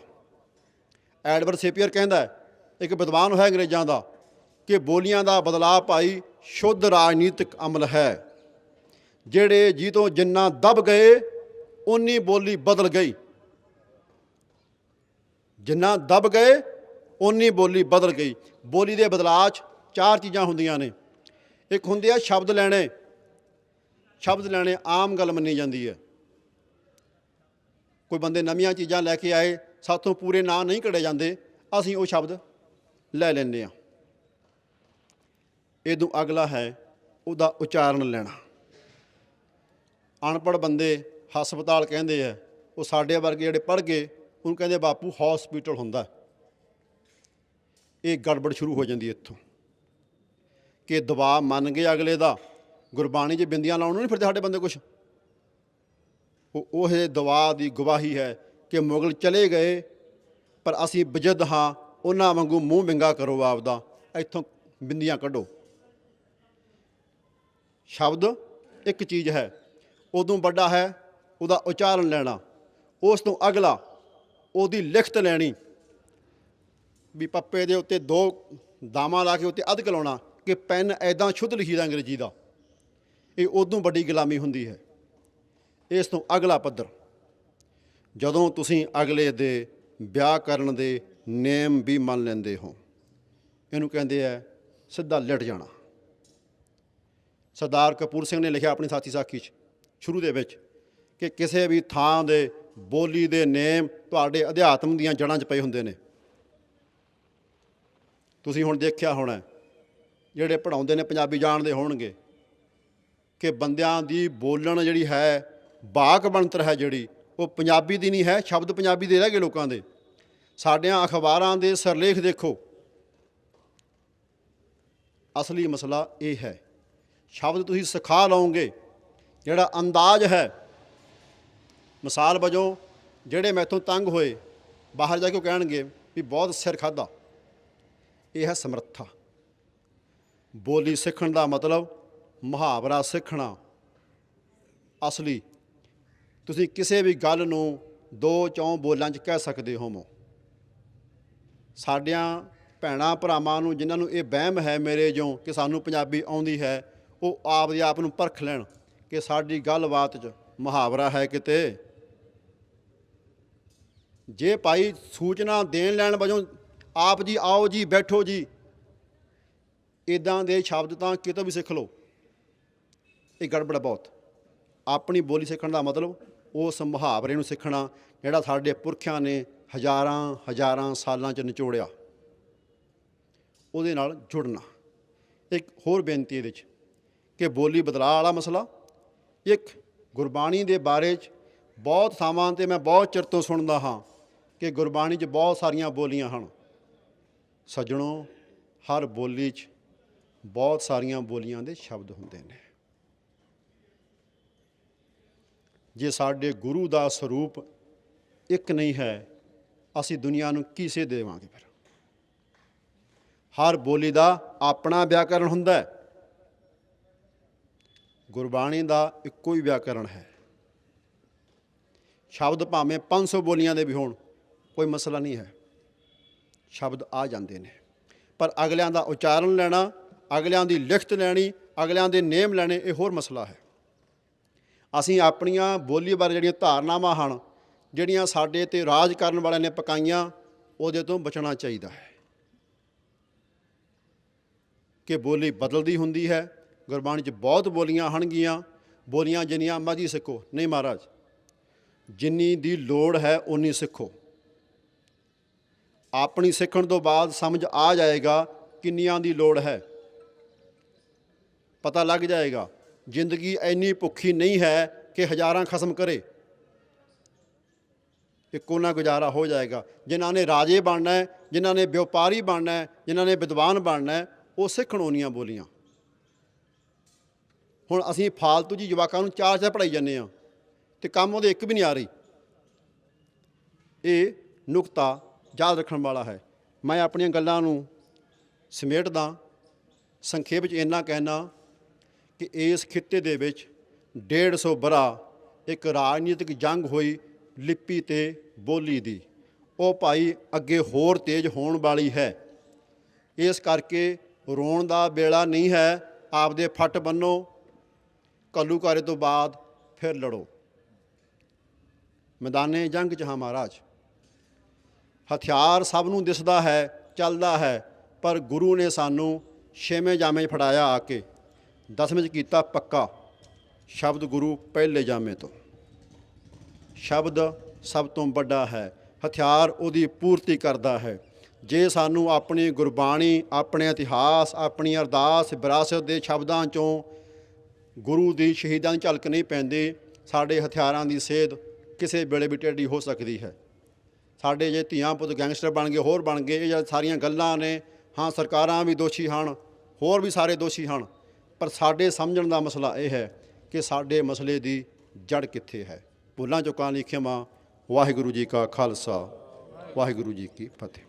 ਐਡਵਰਡ ਸੇਪੀਅਰ ਕਹਿੰਦਾ ਹੈ, ਇੱਕ ਵਿਦਵਾਨ ਹੋਇਆ ਅੰਗਰੇਜ਼ਾਂ ਦਾ ਕਿ ਬੋਲੀਆਂ ਦਾ ਬਦਲਾਅ ਭਾਈ ਸ਼ੁੱਧ ਰਾਜਨੀਤਿਕ ਅਮਲ ਹੈ। ਜਿਹੜੇ ਜੀ ਤੋਂ ਜਿੰਨਾ ਦਬ ਗਏ ਉਨੀ ਬੋਲੀ ਬਦਲ ਗਈ। ਜਿੰਨਾ ਦਬ ਗਏ ਉਨੀ ਬੋਲੀ ਬਦਲ ਗਈ। ਬੋਲੀ ਦੇ ਬਦਲਾਅ 'ਚ ਚਾਰ ਚੀਜ਼ਾਂ ਹੁੰਦੀਆਂ ਨੇ। ਇੱਕ ਹੁੰਦੀ ਆ ਸ਼ਬਦ ਲੈਣੇ। ਸ਼ਬਦ ਲੈਣੇ ਆਮ ਗੱਲ ਮੰਨੀ ਜਾਂਦੀ ਹੈ। ਕੋਈ ਬੰਦੇ ਨਵੀਆਂ ਚੀਜ਼ਾਂ ਲੈ ਕੇ ਆਏ ਸਾਥੋਂ ਪੂਰੇ ਨਾਂ ਨਹੀਂ ਕੜੇ ਜਾਂਦੇ, ਅਸੀਂ ਉਹ ਸ਼ਬਦ ਲੈ ਲੈਂਦੇ ਆ ਇਹਦੋਂ ਅਗਲਾ ਹੈ ਉਹਦਾ ਉਚਾਰਨ ਲੈਣਾ। ਅਨਪੜ੍ਹ ਬੰਦੇ ਹਸਪਤਾਲ ਕਹਿੰਦੇ ਆ, ਉਹ ਸਾਡੇ ਵਰਗੇ ਜਿਹੜੇ ਪੜ੍ਹ ਗਏ ਉਹਨੂੰ ਕਹਿੰਦੇ ਬਾਪੂ ਹਸਪੀਟਲ ਹੁੰਦਾ। ਇਹ ਗੜਬੜ ਸ਼ੁਰੂ ਹੋ ਜਾਂਦੀ ਇੱਥੋਂ। ਕਿ ਦਬਾਅ ਮੰਨ ਗਏ ਅਗਲੇ ਦਾ। ਗੁਰਬਾਣੀ 'ਚ ਬਿੰਦੀਆਂ ਲਾਉਣ ਨੂੰ ਨਹੀਂ ਫਿਰਦੇ ਸਾਡੇ ਬੰਦੇ ਕੁਛ। ਉਹ ਉਹ ਇਹ ਦਵਾ ਦੀ ਗਵਾਹੀ ਹੈ ਕਿ ਮੁਗਲ ਚਲੇ ਗਏ, ਪਰ ਅਸੀਂ ਬਜਦ ਹਾਂ, ਉਹਨਾਂ ਵਾਂਗੂ ਮੂੰਹ ਵਿੰਗਾ ਕਰੋ ਆਪਦਾ। ਇੱਥੋਂ ਬਿੰਦੀਆਂ ਕੱਢੋ। ਸ਼ਬਦ ਇੱਕ ਚੀਜ਼ ਹੈ। ਉਦੋਂ ਵੱਡਾ ਹੈ, ਉਹਦਾ ਉਚਾਰਨ ਲੈਣਾ। ਉਸ ਤੋਂ ਅਗਲਾ ਉਹਦੀ ਲਿਖਤ ਲੈਣੀ। ਵੀ ਪੱਪੇ ਦੇ ਉੱਤੇ ਦੋ ਦਾਮਾਂ ਲਾ ਕੇ ਉੱਤੇ ਅਧਿਕ ਲਾਉਣਾ ਕਿ ਪੈਨ ਐਦਾਂ ਸ਼ੁੱਧ ਲਿਖੀਦਾ ਅੰਗਰੇਜ਼ੀ ਦਾ। ਇਹ ਉਦੋਂ ਵੱਡੀ ਗੁਲਾਮੀ ਹੁੰਦੀ ਹੈ। ਇਸ ਤੋਂ ਅਗਲਾ ਪੱਧਰ। ਜਦੋਂ ਤੁਸੀਂ ਅਗਲੇ ਦੇ ਵਿਆਹ ਕਰਨ ਦੇ ਨੇਮ ਵੀ ਮੰਨ ਲੈਂਦੇ ਹੋ, ਇਹਨੂੰ ਕਹਿੰਦੇ ਆ ਸਿੱਧਾ ਲਿਟ ਜਾਣਾ। ਸਰਦਾਰ ਕਪੂਰ ਸਿੰਘ ਨੇ ਲਿਖਿਆ ਆਪਣੀ ਸਾਥੀ ਸਾਖੀ 'ਚ, ਸ਼ੁਰੂ ਦੇ ਵਿੱਚ, ਕਿ ਕਿਸੇ ਵੀ ਥਾਂ ਦੇ ਬੋਲੀ ਦੇ ਨੇਮ ਤੁਹਾਡੇ ਅਧਿਆਤਮ ਦੀਆਂ ਜੜ੍ਹਾਂ 'ਚ ਪਏ ਹੁੰਦੇ ਨੇ। ਤੁਸੀਂ ਹੁਣ ਦੇਖਿਆ ਹੋਣਾ ਜਿਹੜੇ ਪੜਾਉਂਦੇ ਨੇ ਪੰਜਾਬੀ ਜਾਣਦੇ ਹੋਣਗੇ ਕਿ ਬੰਦਿਆਂ ਦੀ ਬੋਲਣ ਜਿਹੜੀ ਹੈ, ਬਾਕ ਬਣਤਰ ਹੈ ਜਿਹੜੀ, ਉਹ ਪੰਜਾਬੀ ਦੀ ਨਹੀਂ ਹੈ, ਸ਼ਬਦ ਪੰਜਾਬੀ ਦੇ ਰਹਿ ਗਏ ਲੋਕਾਂ ਦੇ। ਸਾਡਿਆਂ ਅਖਬਾਰਾਂ ਦੇ ਸਰਲੇਖ ਦੇਖੋ। ਅਸਲੀ ਮਸਲਾ ਇਹ ਹੈ, ਸ਼ਬਦ ਤੁਸੀਂ ਸਿਖਾ ਲਓਗੇ, ਜਿਹੜਾ ਅੰਦਾਜ਼ ਹੈ ਮਿਸਾਲ ਵਜੋਂ ਜਿਹੜੇ ਮੈਥੋਂ ਤੰਗ ਹੋਏ, ਬਾਹਰ ਜਾ ਕੇ ਉਹ ਕਹਿਣਗੇ ਵੀ ਬਹੁਤ ਸਿਰ ਖਾਦਾ ਇਹ ਹੈ ਸਮਰੱਥਾ। ਬੋਲੀ ਸਿੱਖਣ ਦਾ ਮਤਲਬ, ਮੁਹਾਵਰਾ ਸਿੱਖਣਾ। ਅਸਲੀ, ਤੁਸੀਂ ਕਿਸੇ ਵੀ ਗੱਲ ਨੂੰ ਦੋ ਚੌਂ ਬੋਲਾਂ 'ਚ ਕਹਿ ਸਕਦੇ ਹੋਵੋ। ਸਾਡਿਆਂ ਭੈਣਾਂ ਭਰਾਵਾਂ ਨੂੰ ਜਿਨ੍ਹਾਂ ਨੂੰ ਇਹ ਵਹਿਮ ਹੈ ਮੇਰੇ ਜੋ ਕਿ ਸਾਨੂੰ ਪੰਜਾਬੀ ਆਉਂਦੀ ਹੈ, ਉਹ ਆਪ ਦੇ ਆਪ ਨੂੰ ਪਰਖ ਲੈਣ ਕਿ ਸਾਡੀ ਗੱਲਬਾਤ 'ਚ ਮੁਹਾਵਰਾ ਹੈ ਕਿਤੇ। ਜੇ ਭਾਈ ਸੂਚਨਾ ਦੇਣ ਲੈਣ ਵਜੋਂ ਆਪ ਜੀ ਆਓ ਜੀ, ਬੈਠੋ ਜੀ ਇਦਾਂ ਦੇ ਸ਼ਬਦ ਤਾਂ ਕਿਤੋਂ ਵੀ ਸਿੱਖ ਲਓ। ਇਹ ਗੜਬੜ ਬਹੁਤ। ਆਪਣੀ ਬੋਲੀ ਸਿੱਖਣ ਦਾ ਮਤਲਬ ਉਸ ਮੁਹਾਵਰੇ ਨੂੰ ਸਿੱਖਣਾ ਜਿਹੜਾ ਸਾਡੇ ਪੁਰਖਿਆਂ ਨੇ ਹਜ਼ਾਰਾਂ ਹਜ਼ਾਰਾਂ ਸਾਲਾਂ ਚ ਨਿਚੋੜਿਆ। ਉਹਦੇ ਨਾਲ ਜੁੜਨਾ। ਇੱਕ ਹੋਰ ਬੇਨਤੀ ਇਹਦੇ 'ਚ ਕਿ ਬੋਲੀ ਬਦਲਾਅ ਵਾਲਾ ਮਸਲਾ। ਇੱਕ ਗੁਰਬਾਣੀ ਦੇ ਬਾਰੇ 'ਚ ਬਹੁਤ ਥਾਵਾਂ ਤੇ ਮੈਂ ਬਹੁਤ ਚਿਰ ਤੋਂ ਸੁਣਦਾ ਹਾਂ। ਕਿ ਗੁਰਬਾਣੀ 'ਚ ਬਹੁਤ ਸਾਰੀਆਂ ਬੋਲੀਆਂ ਹਨ। ਸੱਜਣੋ, ਹਰ ਬੋਲੀ 'ਚ ਬਹੁਤ ਸਾਰੀਆਂ ਬੋਲੀਆਂ ਦੇ ਸ਼ਬਦ ਹੁੰਦੇ ਨੇ। ਜੇ ਸਾਡੇ ਗੁਰੂ ਦਾ ਸਰੂਪ ਇੱਕ ਨਹੀਂ ਹੈ, ਅਸੀਂ ਦੁਨੀਆ ਨੂੰ ਕਿਸੇ ਦੇਵਾਂਗੇ ਫਿਰ? ਹਰ ਬੋਲੀ ਦਾ ਆਪਣਾ ਵਿਆਕਰਣ ਹੁੰਦਾ ਹੈ। ਗੁਰਬਾਣੀ ਦਾ ਇੱਕੋ ਹੀ ਵਿਆਕਰਣ ਹੈ। ਸ਼ਬਦ ਭਾਵੇਂ 500 ਬੋਲੀਆਂ ਦੇ ਵੀ ਹੋਣ ਕੋਈ ਮਸਲਾ ਨਹੀਂ ਹੈ। ਸ਼ਬਦ ਆ ਜਾਂਦੇ ਨੇ। ਪਰ ਅਗਲਿਆਂ ਦਾ ਉਚਾਰਨ ਲੈਣਾ, ਅਗਲਿਆਂ ਦੀ ਲਿਖਤ ਲੈਣੀ, ਅਗਲਿਆਂ ਦੇ ਨੇਮ ਲੈਣੇ ਇਹ ਹੋਰ ਮਸਲਾ ਹੈ। ਅਸੀਂ ਆਪਣੀਆਂ ਬੋਲੀ ਬਾਰੇ ਜਿਹੜੀਆਂ ਧਾਰਨਾਵਾਂ ਹਨ, ਜਿਹੜੀਆਂ ਸਾਡੇ ਤੇ ਰਾਜ ਕਰਨ ਵਾਲਿਆਂ ਨੇ ਪਕਾਈਆਂ, ਉਹਦੇ ਤੋਂ ਬਚਣਾ ਚਾਹੀਦਾ ਹੈ। ਕਿ ਬੋਲੀ ਬਦਲਦੀ ਹੁੰਦੀ ਹੈ। ਗੁਰਬਾਣੀ 'ਚ ਬਹੁਤ ਬੋਲੀਆਂ ਹਨਗੀਆਂ ਬੋਲੀਆਂ ਜਿੰਨੀਆਂ ਮਰਜ਼ੀ ਸਿੱਖੋ। ਨਹੀਂ ਮਹਾਰਾਜ, ਜਿੰਨੀ ਦੀ ਲੋੜ ਹੈ ਉਨੀ ਸਿੱਖੋ। ਆਪਣੀ ਸਿੱਖਣ ਤੋਂ ਬਾਅਦ ਸਮਝ ਆ ਜਾਏਗਾ ਕਿੰਨੀਆਂ ਦੀ ਲੋੜ ਹੈ। ਪਤਾ ਲੱਗ ਜਾਏਗਾ, ਜ਼ਿੰਦਗੀ ਇੰਨੀ ਭੁੱਖੀ ਨਹੀਂ ਹੈ ਕਿ ਹਜ਼ਾਰਾਂ ਖਸਮ ਕਰੇ। ਇੱਕੋ ਨਾ ਗੁਜ਼ਾਰਾ ਹੋ ਜਾਏਗਾ। ਜਿਨ੍ਹਾਂ ਨੇ ਰਾਜੇ ਬਣਨਾ ਹੈ, ਜਿਨ੍ਹਾਂ ਨੇ ਵਪਾਰੀ ਬਣਨਾ ਹੈ, ਜਿਨ੍ਹਾਂ ਨੇ ਵਿਦਵਾਨ ਬਣਨਾ ਹੈ, ਉਹ ਸਿੱਖਣ ਉਹਨੀਆਂ ਬੋਲੀਆਂ। ਹੁਣ ਅਸੀਂ ਫਾਲਤੂ ਜੀ ਜਵਾਕਾਂ ਨੂੰ ਚਾਰ ਚਾਰ ਪੜਾਈ ਜਾਂਦੇ ਆ ਤੇ ਕੰਮ ਉਹਦੇ ਇੱਕ ਵੀ ਨਹੀਂ ਆ ਰਹੀ। ਇਹ ਨੁਕਤਾ ਯਾਦ ਰੱਖਣ ਵਾਲਾ ਹੈ। ਮੈਂ ਆਪਣੀਆਂ ਗੱਲਾਂ ਨੂੰ ਸਮੇਟਦਾ, ਸੰਖੇਪ ਵਿੱਚ ਇੰਨਾ ਕਹਿਣਾ ਕਿ ਇਸ ਖਿੱਤੇ ਦੇ ਵਿੱਚ 150 ਬਰਾ ਇੱਕ ਰਾਜਨੀਤਿਕ ਜੰਗ ਹੋਈ ਲਿਪੀ ਤੇ ਬੋਲੀ ਦੀ। ਉਹ ਭਾਈ ਅੱਗੇ ਹੋਰ ਤੇਜ਼ ਹੋਣ ਵਾਲੀ ਹੈ। ਇਸ ਕਰਕੇ ਰੋਣ ਦਾ ਵੇਲਾ ਨਹੀਂ ਹੈ। ਆਪਦੇ ਫੱਟ ਬੰਨੋ ਕੱਲੂਕਾਰੇ ਤੋਂ ਬਾਅਦ ਫਿਰ ਲੜੋ। ਮੈਦਾਨੇ ਜੰਗ 'ਚ ਹਾਂ ਮਹਾਰਾਜ। ਹਥਿਆਰ ਸਭ ਨੂੰ ਦਿਸਦਾ ਹੈ, ਚੱਲਦਾ ਹੈ, ਪਰ ਗੁਰੂ ਨੇ ਸਾਨੂੰ ਛੇਵੇਂ ਜਾਮੇ 'ਚ ਫੜਾਇਆ ਆ ਕੇ। ਦਸਵੇਂ 'ਚ ਕੀਤਾ ਪੱਕਾ। ਸ਼ਬਦ ਗੁਰੂ ਪਹਿਲੇ ਜਾਮੇ ਤੋਂ। ਸ਼ਬਦ ਸਭ ਤੋਂ ਵੱਡਾ ਹੈ। ਹਥਿਆਰ ਉਹਦੀ ਪੂਰਤੀ ਕਰਦਾ ਹੈ। ਜੇ ਸਾਨੂੰ ਆਪਣੀ ਗੁਰਬਾਣੀ, ਆਪਣੇ ਇਤਿਹਾਸ, ਆਪਣੀ ਅਰਦਾਸ, ਵਿਰਾਸਤ ਦੇ ਸ਼ਬਦਾਂ ਚੋਂ ਗੁਰੂ ਦੀ ਸ਼ਹੀਦਾਂ ਦੀ ਝਲਕ ਨਹੀਂ ਪੈਂਦੀ, ਸਾਡੇ ਹਥਿਆਰਾਂ ਦੀ ਸੇਧ ਕਿਸੇ ਵੇਲੇ ਵੀ ਟੇਢੀ ਹੋ ਸਕਦੀ ਹੈ। ਸਾਡੇ ਜੇ ਧੀਆਂ ਪੁੱਤ ਗੈਂਗਸਟਰ ਬਣ ਗਏ, ਹੋਰ ਬਣ ਗਏ, ਇਹ ਜਿਹੜੀਆਂ ਸਾਰੀਆਂ ਗੱਲਾਂ ਨੇ, ਹਾਂ, ਸਰਕਾਰਾਂ ਵੀ ਦੋਸ਼ੀ ਹਨ, ਹੋਰ ਵੀ ਸਾਰੇ ਦੋਸ਼ੀ ਹਨ, ਪਰ ਸਾਡੇ ਸਮਝਣ ਦਾ ਮਸਲਾ ਇਹ ਹੈ ਕਿ ਸਾਡੇ ਮਸਲੇ ਦੀ ਜੜ ਕਿੱਥੇ ਹੈ? ਭੁੱਲਾਂ ਚੁੱਕਾਂ ਲਿਖਿਆ ਵਾਹਿਗੁਰੂ ਜੀ ਕਾ ਖਾਲਸਾ, ਵਾਹਿਗੁਰੂ ਜੀ ਕੀ ਫਤਿਹ।